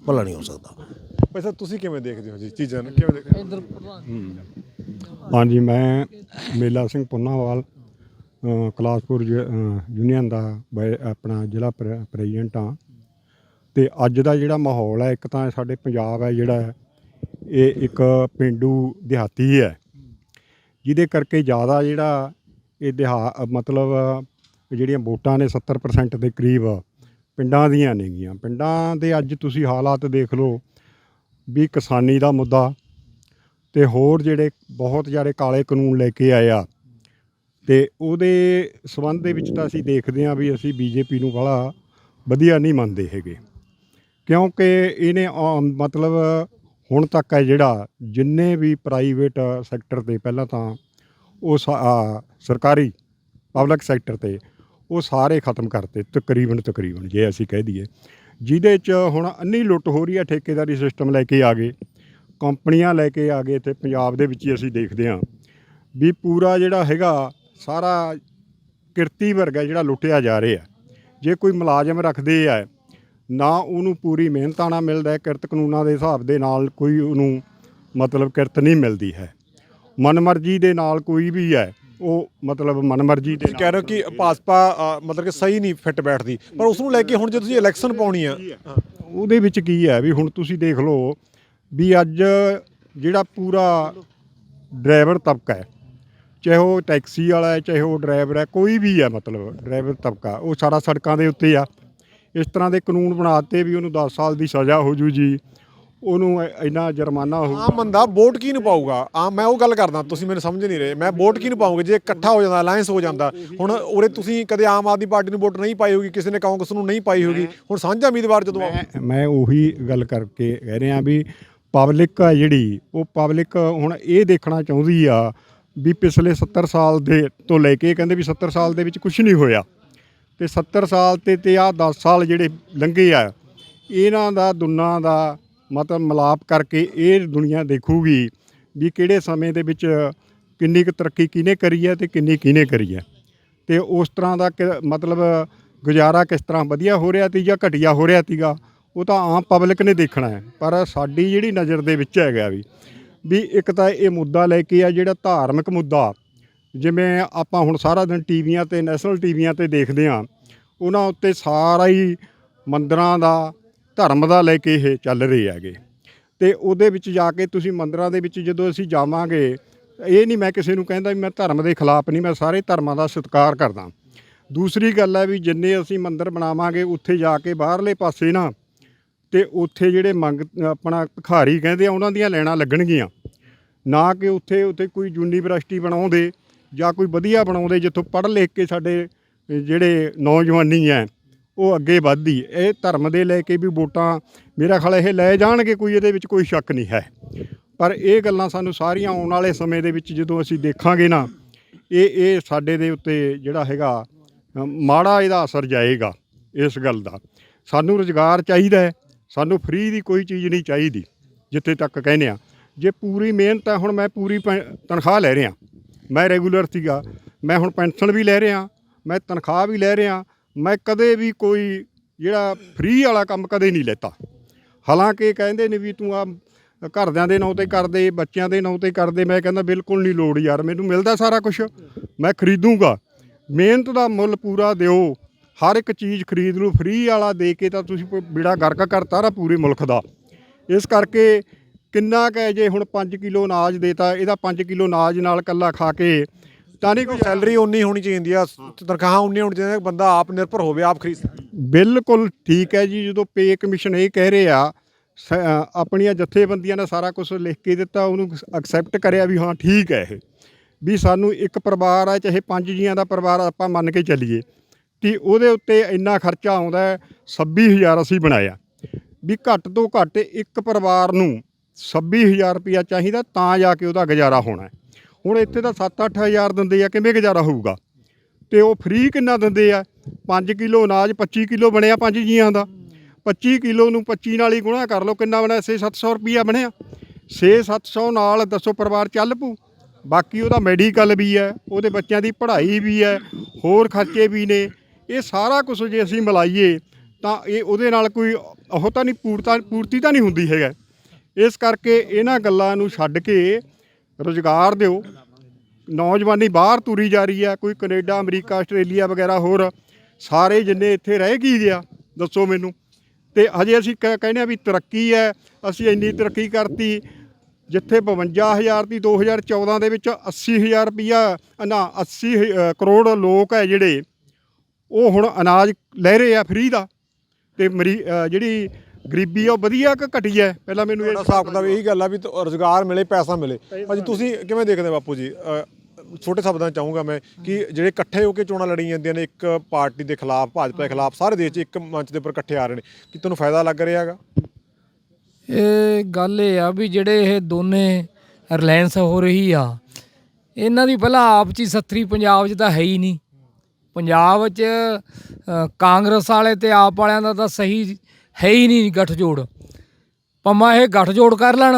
ਭਲਾ ਨਹੀਂ ਹੋ ਸਕਦਾ। ਵੈਸੇ ਤੁਸੀਂ ਕਿਵੇਂ ਦੇਖਦੇ ਹੋ ਜੀ ਚੀਜ਼ਾਂ ਨੂੰ? ਕਿਵੇਂ ਦੇਖਦੇ ਹੋ? ਹਾਂਜੀ ਮੈਂ ਮੇਲਾ ਸਿੰਘ ਪੁੰਨਾਵਾਲ ਕਲਾਸਪੁਰ ਜ- ਯੂਨੀਅਨ ਦਾ ਬਾਈ- ਆਪਣਾ ਜ਼ਿਲ੍ਹਾ ਪ੍ਰ- ਪ੍ਰੈਜ਼ੀਡੈਂਟ ਹਾਂ। ਤੇ ਅੱਜ ਦਾ ਜਿਹੜਾ ਮਾਹੌਲ ਹੈ, ਇੱਕ ਤਾਂ ਸਾਡੇ ਪੰਜਾਬ ਹੈ ਜਿਹੜਾ, ਇਹ ਇੱਕ ਪਿੰਡੂ ਦਿਹਾਤੀ ਹੈ। ਜਿਹਦੇ ਕਰਕੇ ਜ਼ਿਆਦਾ ਜਿਹੜਾ ਇਹ ਦਿਹਾ, ਮਤਲਬ ਜਿਹੜੀਆਂ ਵੋਟਾਂ ਨੇ 70% ਦੇ ਕਰੀਬ ਪਿੰਡਾਂ ਦੀਆਂ ਨੇਗੀਆਂ। ਪਿੰਡਾਂ ਦੇ ਅੱਜ ਤੁਸੀਂ ਹਾਲਾਤ ਦੇਖ ਲਓ ਵੀ ਕਿਸਾਨੀ ਦਾ ਮੁੱਦਾ ਤੇ ਹੋਰ ਜਿਹੜੇ ਬਹੁਤ ਜ਼ਿਆਦਾ ਕਾਲੇ ਕਾਨੂੰਨ ਲੈ ਕੇ ਆਇਆ ਤੇ ਉਹਦੇ ਸਬੰਧ ਦੇ ਵਿੱਚ ਤਾਂ ਅਸੀਂ ਦੇਖਦੇ ਹਾਂ ਵੀ ਅਸੀਂ ਬੀਜੇਪੀ ਨੂੰ ਬੜਾ ਵਧੀਆ ਨਹੀਂ ਮੰਨਦੇ ਹੈਗੇ। ਕਿਉਂਕਿ ਇਹਨੇ ਆਮ ਮਤਲਬ ਹੁਣ ਤੱਕ ਹੈ ਜਿਹੜਾ ਜਿੰਨੇ ਵੀ ਪ੍ਰਾਈਵੇਟ ਸੈਕਟਰ ਤੇ ਪਹਿਲਾਂ ਤਾਂ ਉਹ ਸਾ- ਆ, ਸਰਕਾਰੀ ਪਬਲਿਕ ਸੈਕਟਰ ਤੇ ਉਹ ਸਾਰੇ ਖਤਮ ਕਰਤੇ ਤਕਰੀਬਨ ਤਕਰੀਬਨ ਜੇ ਅਸੀਂ ਕਹਿ ਦਈਏ। ਜਿਹਦੇ 'ਚ ਹੁਣ ਅੰਨੀ ਲੁੱਟ ਹੋ ਰਹੀ ਹੈ ਠੇਕੇਦਾਰੀ ਸਿਸਟਮ ਲੈ ਕੇ ਆ ਗਏ ਕੰਪਨੀਆਂ ਲੈ ਕੇ ਆ ਗਏ ਤੇ ਪੰਜਾਬ ਦੇ ਵਿੱਚ ਹੀ ਅਸੀਂ ਦੇਖਦੇ ਹਾਂ ਵੀ ਪੂਰਾ ਜਿਹੜਾ ਹੈਗਾ ਸਾਰਾ ਕਿਰਤੀ ਵਰਗਾ ਜਿਹੜਾ ਲੁੱਟਿਆ ਜਾ ਰਿਹਾ ਜੇ ਕੋਈ ਮੁਲਾਜ਼ਮ ਰੱਖਦੇ ਆ ਨਾ ਉਹਨੂੰ ਪੂਰੀ ਮਿਹਨਤਾਨਾ ਮਿਲਦਾ ਹੈ, ਕਿਰਤ ਕਾਨੂੰਨਾਂ ਦੇ ਹਿਸਾਬ ਦੇ ਨਾਲ ਕੋਈ ਉਹਨੂੰ ਮਤਲਬ ਕਿਰਤ ਨਹੀਂ ਮਿਲਦੀ ਹੈ। ਮਨਮਰਜ਼ੀ ਦੇ ਨਾਲ ਕੋਈ ਵੀ ਹੈ ਉਹ ਮਤਲਬ ਮਨਮਰਜ਼ੀ ਦੇ ਤੁਸੀਂ ਕਹਿ ਰਹੇ ਹੋ ਕਿ ਭਾਜਪਾ ਅ, ਮਤਲਬ ਕਿ ਸਹੀ ਨਹੀਂ ਫਿੱਟ ਬੈਠਦੀ। ਪਰ ਉਸ ਨੂੰ ਲੈ ਕੇ ਹੁਣ ਜੇ ਤੁਸੀਂ ਇਲੈਕਸ਼ਨ ਪਾਉਣੀ ਆ। ਹਾਂ। ਉਹਦੇ ਵਿੱਚ ਕੀ ਹੈ ਵੀ ਹੁਣ ਤੁਸੀਂ ਦੇਖ ਲਓ ਵੀ ਅੱਜ ਜਿਹੜਾ ਪੂਰਾ ਡਰਾਈਵਰ ਤਬਕਾ ਹੈ ਚਾਹੇ ਉਹ ਟੈਕਸੀ ਵਾਲਾ ਹੈ ਚਾਹੇ ਉਹ ਡਰਾਈਵਰ ਹੈ ਕੋਈ ਵੀ ਹੈ ਮਤਲਬ ਡਰਾਈਵਰ ਤਬਕਾ ਉਹ ਸਾਰਾ ਸੜਕਾਂ ਦੇ ਉੱਤੇ ਆ। ਇਸ ਤਰ੍ਹਾਂ ਦੇ ਕਾਨੂੰਨ ਬਣਾਤੇ ਵੀ ਉਹਨੂੰ 10 ਸਾਲ ਦੀ ਸਜ਼ਾ ਹੋ ਜੂ ਜੀ। ਉਹਨੂੰ ਇ- ਇੰਨਾ ਜੁਰਮਾਨਾ ਹੋ ਆਮ ਬੰਦਾ ਵੋਟ ਕੀ ਨੂੰ ਪਾਊਗਾ ਆਮ ਮੈਂ ਉਹ ਗੱਲ ਕਰਦਾ ਤੁਸੀਂ ਮੈਨੂੰ ਸਮਝ ਨਹੀਂ ਰਹੇ। ਮੈਂ ਵੋਟ ਕੀ ਨੂੰ ਪਾਉਂਗੇ ਜੇ ਇਕੱਠਾ ਹੋ ਜਾਂਦਾ ਅਲਾਈਅੰਸ ਹੋ ਜਾਂਦਾ ਹੁਣ ਉਰੇ ਤੁਸੀਂ ਕਦੇ ਆਮ ਆਦਮੀ ਪਾਰਟੀ ਨੂੰ ਵੋਟ ਨਹੀਂ ਪਾਈ ਹੋਗੀ ਕਿਸੇ ਨੇ ਕਾਂਗਰਸ ਨੂੰ ਨਹੀਂ ਪਾਈ ਹੋਗੀ ਹੁਣ ਸਾਂਝਾ ਉਮੀਦਵਾਰ ਜਦੋਂ ਮੈਂ ਮੈਂ ਉਹੀ ਗੱਲ ਕਰਕੇ ਕਹਿ ਰਿਹਾ ਵੀ ਪਬਲਿਕ ਆ ਜਿਹੜੀ ਉਹ ਪਬਲਿਕ ਹੁਣ ਇਹ ਦੇਖਣਾ ਚਾਹੁੰਦੀ ਆ ਵੀ ਪਿਛਲੇ 70 ਸਾਲ ਦੇ ਤੋਂ ਲੈ ਕੇ ਇਹ ਕਹਿੰਦੇ ਵੀ 70 ਸਾਲ ਦੇ ਵਿੱਚ ਕੁਝ ਨਹੀਂ ਹੋਇਆ। ਤੇ 70 ਸਾਲ ਤੇ ਤੇ ਆ 10 ਸਾਲ ਜਿਹੜੇ ਲੰਘੇ ਆ, ਇਹਨਾਂ ਦਾ ਦੁਨਾਂ ਦਾ ਮਤਲਬ ਮਿਲਾਪ ਕਰਕੇ ਇਹ ਦੁਨੀਆ ਦੇਖੂਗੀ ਵੀ ਕਿਹੜੇ ਸਮੇਂ ਦੇ ਵਿੱਚ ਕਿੰਨੀ ਕੁ ਤਰੱਕੀ ਕਿਹਨੇ ਕਰੀ ਹੈ ਤੇ ਕਿੰਨੀ ਕਿਹਨੇ ਕਰੀ ਹੈ। ਤੇ ਉਸ ਤਰ੍ਹਾਂ ਦਾ ਕਿ- ਮਤਲਬ ਗੁਜ਼ਾਰਾ ਕਿਸ ਤਰ੍ਹਾਂ ਵਧੀਆ ਹੋ ਰਿਹਾ ਤੀ ਜਾਂ ਘਟੀਆ ਹੋ ਰਿਹਾ ਤੀਗਾ, ਉਹ ਤਾਂ ਆਮ ਪਬਲਿਕ ਨੇ ਦੇਖਣਾ ਹੈ। ਪਰ ਸਾਡੀ ਜਿਹੜੀ ਨਜ਼ਰ ਦੇ ਵਿੱਚ ਹੈਗਾ ਵੀ ਵੀ ਇੱਕ ਤਾਂ ਇਹ ਮੁੱਦਾ ਲੈ ਕੇ ਆ ਜਿਹੜਾ ਧਾਰਮਿਕ ਮੁੱਦਾ, ਜਿਵੇਂ ਆਪਾਂ ਹੁਣ ਸਾਰਾ ਦਿਨ ਟੀਵੀਆਂ ਤੇ, ਨੈਸ਼ਨਲ ਟੀਵੀਆਂ ਤੇ ਦੇਖਦੇ ਆ ਉਹਨਾਂ ਉੱਤੇ ਸਾਰਾ ਹੀ ਮੰਦਰਾਂ ਦਾ, ਧਰਮ ਦਾ ਲੈ ਕੇ ਇਹ ਚੱਲ ਰਹੇ ਹੈਗੇ। ਤੇ ਉਹਦੇ ਵਿੱਚ ਜਾ ਕੇ ਤੁਸੀਂ ਮੰਦਰਾਂ ਦੇ ਵਿੱਚ ਜਦੋਂ ਅਸੀਂ ਜਾਵਾਂਗੇ, ਇਹ ਨਹੀਂ ਮੈਂ ਕਿਸੇ ਨੂੰ ਕਹਿੰਦਾ ਵੀ ਮੈਂ ਧਰਮ ਦੇ ਖਿਲਾਫ ਨਹੀਂ, ਮੈਂ ਸਾਰੇ ਧਰਮਾਂ ਦਾ ਸਤਿਕਾਰ ਕਰਦਾ। ਦੂਸਰੀ ਗੱਲ ਹੈ ਵੀ ਜਿੰਨੇ ਅਸੀਂ ਮੰਦਰ ਬਣਾਵਾਂਗੇ, ਉੱਥੇ ਜਾ ਕੇ ਬਾਹਰਲੇ ਪਾਸੇ ਨਾ ਤੇ ਉੱਥੇ ਜਿਹੜੇ ਮੰਗ, ਆਪਣਾ ਭਿਖਾਰੀ ਕਹਿੰਦੇ ਆ, ਉਹਨਾਂ ਦੀਆਂ ਲੈਣਾ ਲੱਗਣਗੀਆਂ। ਨਾ ਕਿ ਉੱਥੇ ਉੱਥੇ ਕੋਈ ਯੂਨੀਵਰਸਿਟੀ ਬਣਾਉਂਦੇ ਜਾਂ ਕੋਈ ਵਧੀਆ ਬਣਾਉਂਦੇ, ਜਿੱਥੋਂ ਪੜ੍ਹ ਲਿਖ ਕੇ ਸਾਡੇ ਜਿਹੜੇ ਨੌਜਵਾਨੀ ਹੈ ਉਹ ਅੱਗੇ ਵੱਧਦੀ। ਇਹ ਧਰਮ ਦੇ ਲੈ ਕੇ ਵੀ ਵੋਟਾਂ ਮੇਰਾ ਖਿਆਲ ਇਹ ਲੈ ਜਾਣਗੇ, ਕੋਈ ਇਹਦੇ ਵਿੱਚ ਕੋਈ ਸ਼ੱਕ ਨਹੀਂ ਹੈ। ਪਰ ਇਹ ਗੱਲਾਂ ਸਾਨੂੰ ਸਾਰੀਆਂ ਆਉਣ ਵਾਲੇ ਸਮੇਂ ਦੇ ਵਿੱਚ ਜਦੋਂ ਅਸੀਂ ਦੇਖਾਂਗੇ ਨਾ, ਇਹ ਇਹ ਸਾਡੇ ਦੇ ਉੱਤੇ ਜਿਹੜਾ ਹੈਗਾ ਮਾੜਾ ਇਹਦਾ ਅਸਰ ਜਾਏਗਾ ਇਸ ਗੱਲ ਦਾ। ਸਾਨੂੰ ਰੁਜ਼ਗਾਰ ਚਾਹੀਦਾ ਹੈ। ਸਾਨੂੰ ਫ੍ਰੀ ਦੀ ਕੋਈ ਚੀਜ਼ ਨਹੀਂ ਚਾਹੀਦੀ, ਜਿੱਥੇ ਤੱਕ ਕਹਿੰਦੇ ਆ। ਜੇ ਪੂਰੀ ਮਿਹਨਤ ਹੈ ਹੁਣ ਮੈਂ ਪੂਰੀ ਪੈ- ਤਨਖਾਹ ਲੈ ਰਿਹਾ। ਮੈਂ ਰੈਗੂਲਰ ਸੀਗਾ। ਮੈਂ ਹੁਣ ਪੈਨਸ਼ਨ ਵੀ ਲੈ ਰਿਹਾ। ਮੈਂ ਤਨਖਾਹ ਵੀ ਲੈ ਰਿਹਾ। ਮੈਂ ਕਦੇ ਵੀ ਕੋਈ ਜਿਹੜਾ ਫ੍ਰੀ ਵਾਲਾ ਕੰਮ ਕਦੇ ਨਹੀਂ ਲੈਤਾ। ਹਾਲਾਂਕਿ ਕਹਿੰਦੇ ਨੇ ਵੀ ਤੂੰ ਆ ਘਰਦਿਆਂ ਦੇ ਨਾਂ ਤੇ ਕਰਦੇ ਬੱਚਿਆਂ ਦੇ ਨਾਂ ਤੇ ਕਰਦੇ ਮੈਂ ਕਹਿੰਦਾ ਬਿਲਕੁਲ ਨਹੀਂ ਲੋੜ ਯਾਰ, ਮੈਨੂੰ ਮਿਲਦਾ ਸਾਰਾ ਕੁਝ ਮੈਂ ਖਰੀਦੂੰਗਾ। ਮਿਹਨਤ ਦਾ ਮੁੱਲ ਪੂਰਾ ਦਿਓ। ਹਰ ਇੱਕ ਚੀਜ਼ ਖਰੀਦ ਲਓ ਫ੍ਰੀ ਵਾਲਾ ਦੇ ਕੇ ਤਾਂ ਤੁਸੀਂ ਬਿੜਾ ਗਰਕ ਕਰਤਾ ਰਾ ਪੂਰੇ ਮੁਲਕ ਦਾ। ਇਸ ਕਰਕੇ ਕਿੰਨਾ ਕੁ ਹੈ ਜੇ ਹੁਣ 5 ਕਿਲੋ ਅਨਾਜ ਦੇਤਾ ਇਹਦਾ 5 ਕਿਲੋ ਅਨਾਜ ਨਾਲ ਕੱਲਾ ਖਾ ਕੇ ਤਾਂ ਨਹੀਂ ਕੋਈ ਸੈਲਰੀ ਉਨੀ ਹੋਣੀ ਚਾਹੀਦੀ ਆ ਤਨਖਾਹਾਂ ਉਨੀਆਂ ਹੋਣੀ ਚਾਹੀਦੀਆਂ ਬੰਦਾ ਆਪ ਨਿਰਭਰ ਹੋਵੇ ਆਪ ਖਰੀਦ ਸਕੇ। ਬਿਲਕੁਲ ਠੀਕ ਹੈ ਜੀ ਜਦੋਂ ਪੇ ਕਮਿਸ਼ਨ ਇਹ ਕਹਿ ਰਹੇ ਆ ਸ- ਅ, ਆਪਣੀਆਂ ਜਥੇਬੰਦੀਆਂ ਨੇ ਸਾਰਾ ਕੁਝ ਲਿਖ ਕੇ ਦਿੱਤਾ ਉਹਨੂੰ ਐਕਸੈਪਟ ਕਰਿਆ ਵੀ ਹਾਂ ਠੀਕ ਹੈ ਇਹ ਵੀ ਸਾਨੂੰ ਇੱਕ ਪਰਿਵਾਰ ਆ ਚਾਹੇ ਪੰਜ ਜੀਆਂ ਦਾ ਪਰਿਵਾਰ ਆ, ਆਪਾਂ ਮੰਨ ਕੇ ਚੱਲੀਏ। ਕਿ ਉਹਦੇ ਉੱਤੇ ਇੰਨਾ ਖਰਚਾ ਆਉਂਦਾ ਹੈ 26000 ਅਸੀਂ ਬਣਾਇਆ ਵੀ ਘੱਟ ਤੋਂ ਘੱਟ ਇੱਕ ਪਰਿਵਾਰ ਨੂੰ 26000 ਰੁਪਇਆ ਚਾਹੀਦਾ, ਤਾਂ ਜਾ ਕੇ ਉਹਦਾ ਗੁਜ਼ਾਰਾ ਹੋਣਾ ਹੁਣ ਇੱਥੇ ਤਾਂ 7-8000 ਦਿੰਦੇ ਆ, ਕਿਵੇਂ ਗੁਜ਼ਾਰਾ ਹੋਊਗਾ? ਤੇ ਉਹ ਫ੍ਰੀ ਕਿੰਨਾ ਦਿੰਦੇ ਆ? 5 ਕਿਲੋ ਅਨਾਜ 25 ਕਿਲੋ ਬਣਿਆ ਪੰਜ ਜੀਆਂ ਦਾ। 25 ਕਿਲੋ ਨੂੰ 25 ਨਾਲ ਹੀ ਗੁਣਾ ਕਰ ਲਓ, ਕਿੰਨਾ ਬਣਿਆ? 6-700 ਰੁਪਈਆ ਬਣਿਆ। 6-700 ਨਾਲ ਦੱਸੋ ਪਰਿਵਾਰ ਚੱਲ ਪੂ ਬਾਕੀ ਉਹਦਾ ਮੈਡੀਕਲ ਵੀ ਹੈ, ਉਹਦੇ ਬੱਚਿਆਂ ਦੀ ਪੜ੍ਹਾਈ ਵੀ ਹੈ, ਹੋਰ ਖਰਚੇ ਵੀ ਨੇ। ਇਹ ਸਾਰਾ ਕੁਝ ਜੇ ਅਸੀਂ ਮਿਲਾਈਏ ਤਾਂ ਇਹ ਉਹਦੇ ਨਾਲ ਕੋਈ ਉਹ ਤਾਂ ਨਹੀਂ ਪੂਰਤਾ ਪੂਰਤੀ ਤਾਂ ਨਹੀਂ ਹੁੰਦੀ ਹੈਗਾ। ਇਸ ਕਰਕੇ ਇਹਨਾਂ ਗੱਲਾਂ ਨੂੰ ਛੱਡ ਕੇ ਰੁਜ਼ਗਾਰ ਦਿਓ। ਨੌਜਵਾਨੀ ਬਾਹਰ ਤੁਰੀ ਜਾ ਰਹੀ ਹੈ ਕੋਈ ਕੈਨੇਡਾ ਅਮਰੀਕਾ ਆਸਟ੍ਰੇਲੀਆ ਵਗੈਰਾ ਹੋਰ ਸਾਰੇ ਜਿੰਨੇ ਇੱਥੇ ਰਹਿ ਕੀ ਗਿਆ ਦੱਸੋ ਮੈਨੂੰ। ਤੇ ਹਜੇ ਅਸੀਂ ਕਹਿ- ਕਹਿੰਦੇ ਆ ਵੀ ਤਰੱਕੀ ਹੈ ਅਸੀਂ ਇੰਨੀ ਤਰੱਕੀ ਕਰਤੀ ਜਿੱਥੇ 52000 ਦੀ 2014 ਦੇ ਵਿੱਚ 80000 ਰੁਪਈਆ ਨਾ 80 ਅ, ਕਰੋੜ ਲੋਕ ਹੈ ਜਿਹੜੇ ਉਹ ਹੁਣ ਅਨਾਜ ਲੈ ਰਹੇ ਆ ਫ੍ਰੀ ਦਾ ਤੇ ਮਰੀ ਅ, ਜਿਹੜੀ ਗਰੀਬੀ ਆ ਉਹ ਵਧੀਆ ਕਿ ਘਟੀ ਹੈ ਪਹਿਲਾਂ ਮੈਨੂੰ ਇਹ ਹਿਸਾਬ ਕਿਤਾਬ ਇਹੀ ਗੱਲ ਆ ਵੀ ਰੁਜ਼ਗਾਰ ਮਿਲੇ ਪੈਸਾ ਮਿਲੇ। ਭਾਜੀ ਤੁਸੀਂ ਕਿਵੇਂ ਦੇਖਦੇ ਹੋ ਬਾਪੂ ਜੀ? ਅ, ਛੋਟੇ ਸ਼ਬਦਾਂ 'ਚ ਚਾਹੂੰਗਾ ਮੈਂ ਕਿ ਜਿਹੜੇ ਇਕੱਠੇ ਹੋ ਕੇ ਚੋਣਾਂ ਲੜੀਆਂ ਜਾਂਦੀਆਂ ਨੇ ਇੱਕ ਪਾਰਟੀ ਦੇ ਖਿਲਾਫ ਭਾਜਪਾ ਦੇ ਖਿਲਾਫ ਸਾਰੇ ਦੇਸ਼ 'ਚ ਇੱਕ ਮੰਚ ਦੇ ਉੱਪਰ ਇਕੱਠੇ ਆ ਰਹੇ ਨੇ ਕਿ ਤੁਹਾਨੂੰ ਫਾਇਦਾ ਲੱਗ ਰਿਹਾ ਹੈਗਾ? ਇਹ ਗੱਲ ਇਹ ਆ ਵੀ ਜਿਹੜੇ ਇਹ ਦੋਨੇ ਰਿਲਾਇੰਸ ਹੋ ਰਹੀ ਆ ਇਹਨਾਂ ਦੀ ਪਹਿਲਾਂ ਆਪ 'ਚ ਹੀ ਸੱਤਰੀ ਪੰਜਾਬ 'ਚ ਤਾਂ ਹੈ ਹੀ ਨਹੀਂ। ਪੰਜਾਬ 'ਚ ਕਾਂਗਰਸ ਵਾਲੇ ਤੇ ਆਪ ਵਾਲਿਆਂ ਦਾ ਤਾਂ ਸਹੀ ਹੈ ਹੀ ਨਹੀਂ ਗੱਠਜੋੜ। ਪਮਾ ਇਹ ਗੱਠਜੋੜ ਕਰ ਲੈਣ,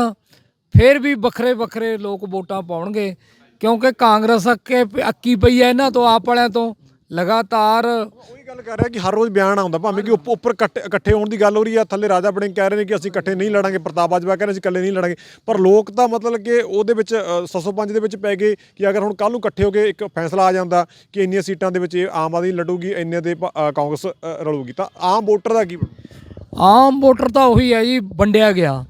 ਫਿਰ ਵੀ ਵੱਖਰੇ ਵੱਖਰੇ ਲੋਕ ਵੋਟਾਂ ਪਾਉਣਗੇ, ਕਿਉਂਕਿ ਕਾਂਗਰਸ ਅੱਕੇ, ਅੱਕੀ ਪਈ ਹੈ ਇਹਨਾਂ ਤੋਂ, ਆਪ ਵਾਲਿਆਂ ਤੋਂ। ਲਗਾਤਾਰ ਗੱਲ ਕਰ ਰਿਹਾ ਕਿ ਹਰ ਰੋਜ਼ ਬਿਆਨ ਆਉਂਦਾ, ਭਾਵੇਂ ਕਿ ਉੱਪ- ਉੱਪਰ ਇਕੱਠੇ ਇਕੱਠੇ ਹੋਣ ਦੀ ਗੱਲ ਹੋ ਰਹੀ ਆ, ਥੱਲੇ ਰਾਜਾ ਬੜਿੰਗ ਕਹਿ ਰਹੇ ਨੇ ਕਿ ਅਸੀਂ ਇਕੱਠੇ ਨਹੀਂ ਲੜਾਂਗੇ, ਪ੍ਰਤਾਪ ਬਾਜਵਾ ਕਹਿ ਰਹੇ ਅਸੀਂ ਇਕੱਲੇ ਨਹੀਂ ਲੜਾਂਗੇ, ਪਰ ਲੋਕ ਤਾਂ ਮਤਲਬ ਕਿ ਉਹਦੇ ਵਿੱਚ 705 ਦੇ ਵਿੱਚ ਪੈ ਗਏ ਕਿ ਅਗਰ ਹੁਣ ਕੱਲ ਨੂੰ ਇਕੱਠੇ ਹੋ ਕੇ ਇੱਕ ਫੈਸਲਾ ਆ ਜਾਂਦਾ ਕਿ ਇੰਨੀਆਂ ਸੀਟਾਂ ਦੇ ਵਿੱਚ ਇਹ ਆਮ ਆਦਮੀ ਲੜੂਗੀ, ਇੰਨੇ ਦੇ ਕਾਂਗਰਸ ਰਲੂਗੀ, ਤਾਂ ਆਮ ਵੋਟਰ ਦਾ ਕੀ ਆਮ ਵੋਟਰ ਤਾਂ ਉਹੀ ਹੈ ਜੀ, ਵੰਡਿਆ ਗਿਆ।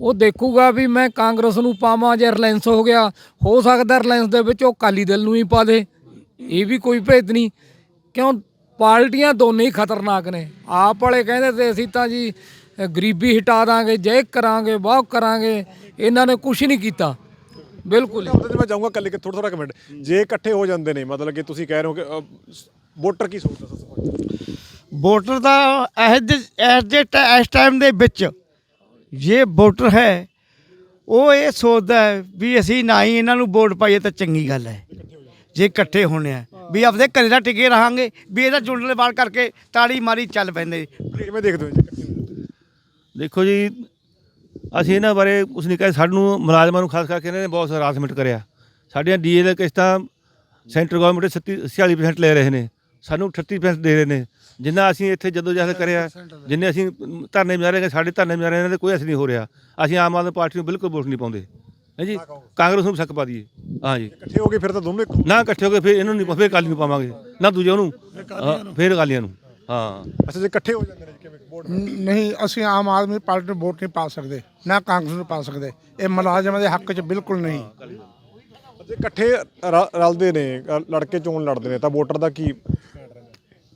ਉਹ ਦੇਖੂਗਾ ਵੀ ਮੈਂ ਕਾਂਗਰਸ ਨੂੰ ਪਾਵਾਂ ਜੇ ਰਿਲਾਇੰਸ ਹੋ ਗਿਆ, ਹੋ ਸਕਦਾ ਰਿਲਾਇੰਸ ਦੇ ਵਿੱਚ ਉਹ ਅਕਾਲੀ ਦਲ ਨੂੰ ਹੀ ਪਾ ਦੇ, ਇਹ ਵੀ ਕੋਈ ਭੇਦ ਨਹੀਂ। ਕਿਉਂ ਪਾਰਟੀਆਂ ਦੋਨੇ ਹੀ ਖਤਰਨਾਕ ਨੇ। ਆਪ ਵਾਲੇ ਕਹਿੰਦੇ ਤੇ ਅਸੀਂ ਤਾਂ ਜੀ ਗਰੀਬੀ ਹਟਾ ਦਾਂਗੇ ਜੈ ਕਰਾਂਗੇ ਵਾਹ ਕਰਾਂਗੇ ਇਹਨਾਂ ਨੇ ਕੁਝ ਨਹੀਂ ਕੀਤਾ। ਬਿਲਕੁਲ। ਉਹਦੇ ਮੈਂ ਚਾਹੂੰਗਾ ਕੱਲੇ ਕਿ ਥੋੜਾ ਥੋੜਾ ਕਮੈਂਟ ਜੇ ਇਕੱਠੇ ਹੋ ਜਾਂਦੇ ਨੇ ਮਤਲਬ ਕਿ ਤੁਸੀਂ ਕਹਿ ਰਹੇ ਹੋ ਕਿ ਵੋਟਰ ਕੀ ਸੋਚਦਾ 705 ਵੋਟਰ ਦਾ ਇਸ ਦੇ ਇਸ ਦੇ ਟਾ- ਇਸ ਟਾਈਮ ਦੇ ਵਿੱਚ ਜੇ ਵੋਟਰ ਹੈ ਉਹ ਇਹ ਸੋਚਦਾ ਹੈ ਵੀ ਅਸੀਂ ਨਾ ਹੀ ਇਹਨਾਂ ਨੂੰ ਵੋਟ ਪਾਈਏ ਤਾਂ ਚੰਗੀ ਗੱਲ ਹੈ। ਜੇ ਇਕੱਠੇ ਹੋਣੇ ਆ। ਵੀ ਆਪਦੇ ਘਰੇ ਦਾ ਟਿਕੇ ਰਹਾਂਗੇ ਵੀ ਇਹਦਾ ਜੁੰਡਲੇ ਵਾਲ ਕਰਕੇ ਤਾੜੀ ਮਾਰੀ ਚੱਲ ਪੈਂਦੇ। ਕਿਵੇਂ ਦੇਖਦੇ ਹੋ ਜੀ? ਦੇਖੋ ਜੀ ਅਸੀਂ ਇਹਨਾਂ ਬਾਰੇ ਕੁਝ ਨਹੀਂ ਕਹੇ। ਸਾਨੂੰ ਮੁਲਾਜ਼ਮਾਂ ਨੂੰ ਖਾਸ ਕਰਕੇ ਇਹਨਾਂ ਨੇ ਬਹੁਤ ਹਰਾਸਮੈਂਟ ਕਰਿਆ। ਸਾਡੀਆਂ ਡੀਏ ਦੇ ਕਿਸ਼ਤਾਂ ਸੈਂਟਰ ਗਵਰਨਮੈਂਟ 37 46% ਲੈ ਰਹੇ ਨੇ। ਸਾਨੂੰ 38% ਦੇ ਰਹੇ ਨੇ। ਜਿੰਨਾ ਅਸੀਂ ਇੱਥੇ ਜਦੋਂ ਜਹਦ ਕਰਿਆ ਜਿੰਨੇ ਅਸੀਂ ਧਰਨੇ ਮਿਲਾਰੇ ਸਾਡੇ ਧਰਨੇ ਮਿਲਾਰੇ ਇਹਨਾਂ ਦੇ ਕੋਈ ਅਸਰ ਨਹੀਂ ਹੋ ਰਿਹਾ। ਅਸੀਂ ਆਮ ਆਦਮੀ ਪਾਰਟੀ ਨੂੰ ਬਿਲਕੁਲ ਵੋਟ ਨਹੀਂ ਪਾਉਂਦੇ। ਹੈ ਜੀ? ਕਾਂਗਰਸ ਨੂੰ ਸ਼ੱਕ ਪਾ ਦਈਏ। ਹਾਂ ਜੀ। ਇਕੱਠੇ ਹੋ ਕੇ ਫਿਰ ਤਾਂ ਦੋਨੋਂ ਇੱਕ ਨਾ ਇਕੱਠੇ ਹੋ ਕੇ ਫਿਰ ਇਹਨੂੰ ਨਹੀਂ ਫਿਰ ਅਕਾਲੀ ਨੂੰ ਪਾਵਾਂਗੇ। ਨਾ ਦੂਜੇ ਉਹਨੂੰ ਫਿਰ ਅਕਾਲੀਆਂ ਨੂੰ। ਹਾਂ। ਅੱਛਾ ਜੇ ਇਕੱਠੇ ਹੋ ਜਾਂਦੇ ਨੇ ਕਿਵੇਂ? ਵੋਟ ਨਹੀਂ ਅਸੀਂ ਆਮ ਆਦਮੀ ਪਾਰਟੀ ਨੂੰ ਵੋਟ ਨਹੀਂ ਪਾ ਸਕਦੇ। ਨਾ ਕਾਂਗਰਸ ਨੂੰ ਪਾ ਸਕਦੇ। ਇਹ ਮੁਲਾਜ਼ਮਾਂ ਦੇ ਹੱਕ 'ਚ ਬਿਲਕੁਲ ਨਹੀਂ। ਜੇ ਇਕੱਠੇ ਰਲਦੇ ਨੇ ਅ, ਲੜ ਕੇ ਚੋਣ ਲੜਦੇ ਨੇ ਤਾਂ ਵੋਟਰ ਦਾ ਕੀ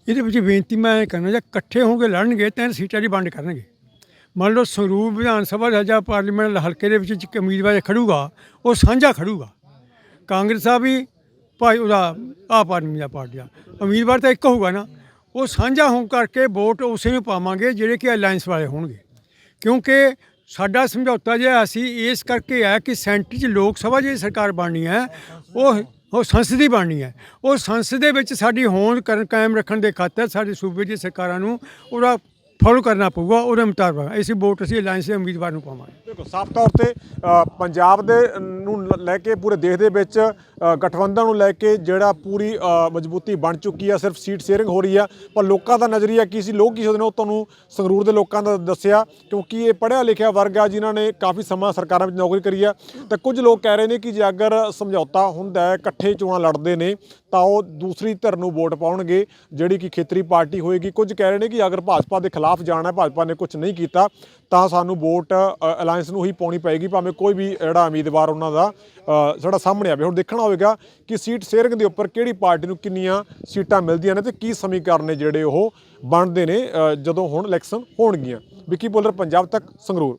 ਇਹਦੇ ਵਿੱਚ ਬੇਨਤੀ ਮੈਂ ਇਹ ਕਰਨਾ ਜੇ ਇਕੱਠੇ ਹੋ ਕੇ ਲੜਨਗੇ ਤਾਂ ਸੀਟਾਂ ਦੀ ਵੰਡ ਕਰਨਗੇ। ਮੰਨ ਲਓ ਸੰਗਰੂਰ ਵਿਧਾਨ ਸਭਾ ਦਾ ਜਾਂ ਪਾਰਲੀਮੈਂਟ ਹਲਕੇ ਦੇ ਵਿੱਚ ਇੱਕ ਉਮੀਦਵਾਰ ਖੜੂਗਾ, ਉਹ ਸਾਂਝਾ ਖੜੂਗਾ। ਕਾਂਗਰਸ ਆ ਵੀ ਭਾਈ ਉਹਦਾ ਆਪ ਆਦਮੀ ਦਾ ਪਾਰਟੀ ਆ ਉਮੀਦਵਾਰ ਤਾਂ ਇੱਕ ਹੋਊਗਾ ਨਾ। ਉਹ ਸਾਂਝਾ ਹੋਣ ਕਰਕੇ ਵੋਟ ਉਸੇ ਨੂੰ ਪਾਵਾਂਗੇ ਜਿਹੜੇ ਕਿ ਅਲਾਈਅੰਸ ਵਾਲੇ ਹੋਣਗੇ। ਕਿਉਂਕਿ ਸਾਡਾ ਸਮਝੌਤਾ ਜਿਹਾ ਅਸੀਂ ਇਸ ਕਰਕੇ ਹੈ ਕਿ ਸੈਂਟਰ 'ਚ ਲੋਕ ਸਭਾ ਜਿਹੜੀ ਸਰਕਾਰ ਬਣਨੀ ਹੈ, ਉਹ ਉਹ ਸੰਸਦ ਹੀ ਬਣਨੀ ਹੈ। ਉਹ ਸੰਸਦ ਦੇ ਵਿੱਚ ਸਾਡੀ ਹੋਂਦ ਕਰਨ ਕਾਇਮ ਰੱਖਣ ਦੇ ਖਾਤਰ ਸਾਡੇ ਸੂਬੇ ਦੀ ਸਰਕਾਰਾਂ ਨੂੰ ਉਹਦਾ ਫੋਲੋ ਕਰਨਾ ਪਊਗਾ ਉਹਦੇ ਮੁਤਾਬਕ ਅਸੀਂ ਵੋਟ ਅਸੀਂ ਅਲਾਈਅੰਸ ਦੇ ਉਮੀਦਵਾਰ ਨੂੰ ਪਾਵਾਂਗੇ। ਦੇਖੋ ਸਾਫ਼ ਤੌਰ ਤੇ ਅ, ਪੰਜਾਬ ਦੇ ਨੂੰ ਲ- ਲੈ ਕੇ ਪੂਰੇ ਦੇਸ਼ ਦੇ ਵਿੱਚ ਅ, ਗਠਬੰਧਨ ਨੂੰ ਲੈ ਕੇ ਜਿਹੜਾ ਪੂਰੀ ਅ, ਮਜ਼ਬੂਤੀ ਬਣ ਚੁੱਕੀ ਆ ਸਿਰਫ ਸੀਟ ਸ਼ੇਅਰਿੰਗ ਹੋ ਰਹੀ ਆ। ਪਰ ਲੋਕਾਂ ਦਾ ਨਜ਼ਰੀਆ ਕੀ ਸੀ? ਲੋਕ ਕੀ ਸੋਚਦੇ ਨੇ? ਉਹ ਤੁਹਾਨੂੰ ਸੰਗਰੂਰ ਦੇ ਲੋਕਾਂ ਦਾ ਦੱਸਿਆ ਕਿਉਂਕਿ ਇਹ ਪੜ੍ਹਿਆ ਲਿਖਿਆ ਵਰਗ ਆ ਜਿਨ੍ਹਾਂ ਨੇ ਕਾਫੀ ਸਮਾਂ ਸਰਕਾਰਾਂ ਵਿੱਚ ਨੌਕਰੀ ਕਰੀ ਆ। ਤਾਂ ਕੁਝ ਲੋਕ ਕਹਿ ਰਹੇ ਨੇ ਕਿ ਜੇ ਅਗਰ ਸਮਝੌਤਾ ਹੁੰਦਾ ਹੈ ਇਕੱਠੇ ਚੋਣਾਂ ਲੜਦੇ ਨੇ ਤਾਂ ਉਹ ਦੂਸਰੀ ਧਿਰ ਨੂੰ ਵੋਟ ਪਾਉਣਗੇ ਜਿਹੜੀ ਕਿ ਖੇਤਰੀ ਪਾਰਟੀ ਹੋਏਗੀ। ਕੁਝ ਕਹਿ ਰਹੇ ਨੇ ਕਿ ਅਗਰ ਭਾਜਪਾ ਦੇ ਖਿਲਾਫ ਜਾਣਾ ਭਾਜਪਾ ਨੇ ਕੁਝ ਨਹੀਂ ਕੀਤਾ ਤਾਂ ਸਾਨੂੰ ਵੋਟ ਅਲਾਈਅੰਸ ਨੂੰ ਹੀ ਪਾਉਣੀ ਪਏਗੀ ਭਾਵੇਂ ਕੋਈ ਵੀ ਜਿਹੜਾ ਉਮੀਦਵਾਰ ਉਹਨਾਂ ਦਾ ਅ, ਜਿਹੜਾ ਸਾਹਮਣੇ ਆਵੇ। ਹੁਣ ਦੇਖਣਾ ਹੋਵੇਗਾ ਕਿ ਸੀਟ ਸ਼ੇਅਰਿੰਗ ਦੇ ਉੱਪਰ ਕਿਹੜੀ ਪਾਰਟੀ ਨੂੰ ਕਿੰਨੀਆਂ ਸੀਟਾਂ ਮਿਲਦੀਆਂ ਨੇ ਤੇ ਕੀ ਸਮੀਕਰਨ ਨੇ ਜਿਹੜੇ ਉਹ ਬਣਦੇ ਨੇ ਜਦੋਂ ਹੁਣ ਇਲੈਕਸ਼ਨ ਹੋਣਗੀਆਂ। ਵਿੱਕੀ ਬੋਲਰ ਪੰਜਾਬ ਤੱਕ ਸੰਗਰੂਰ।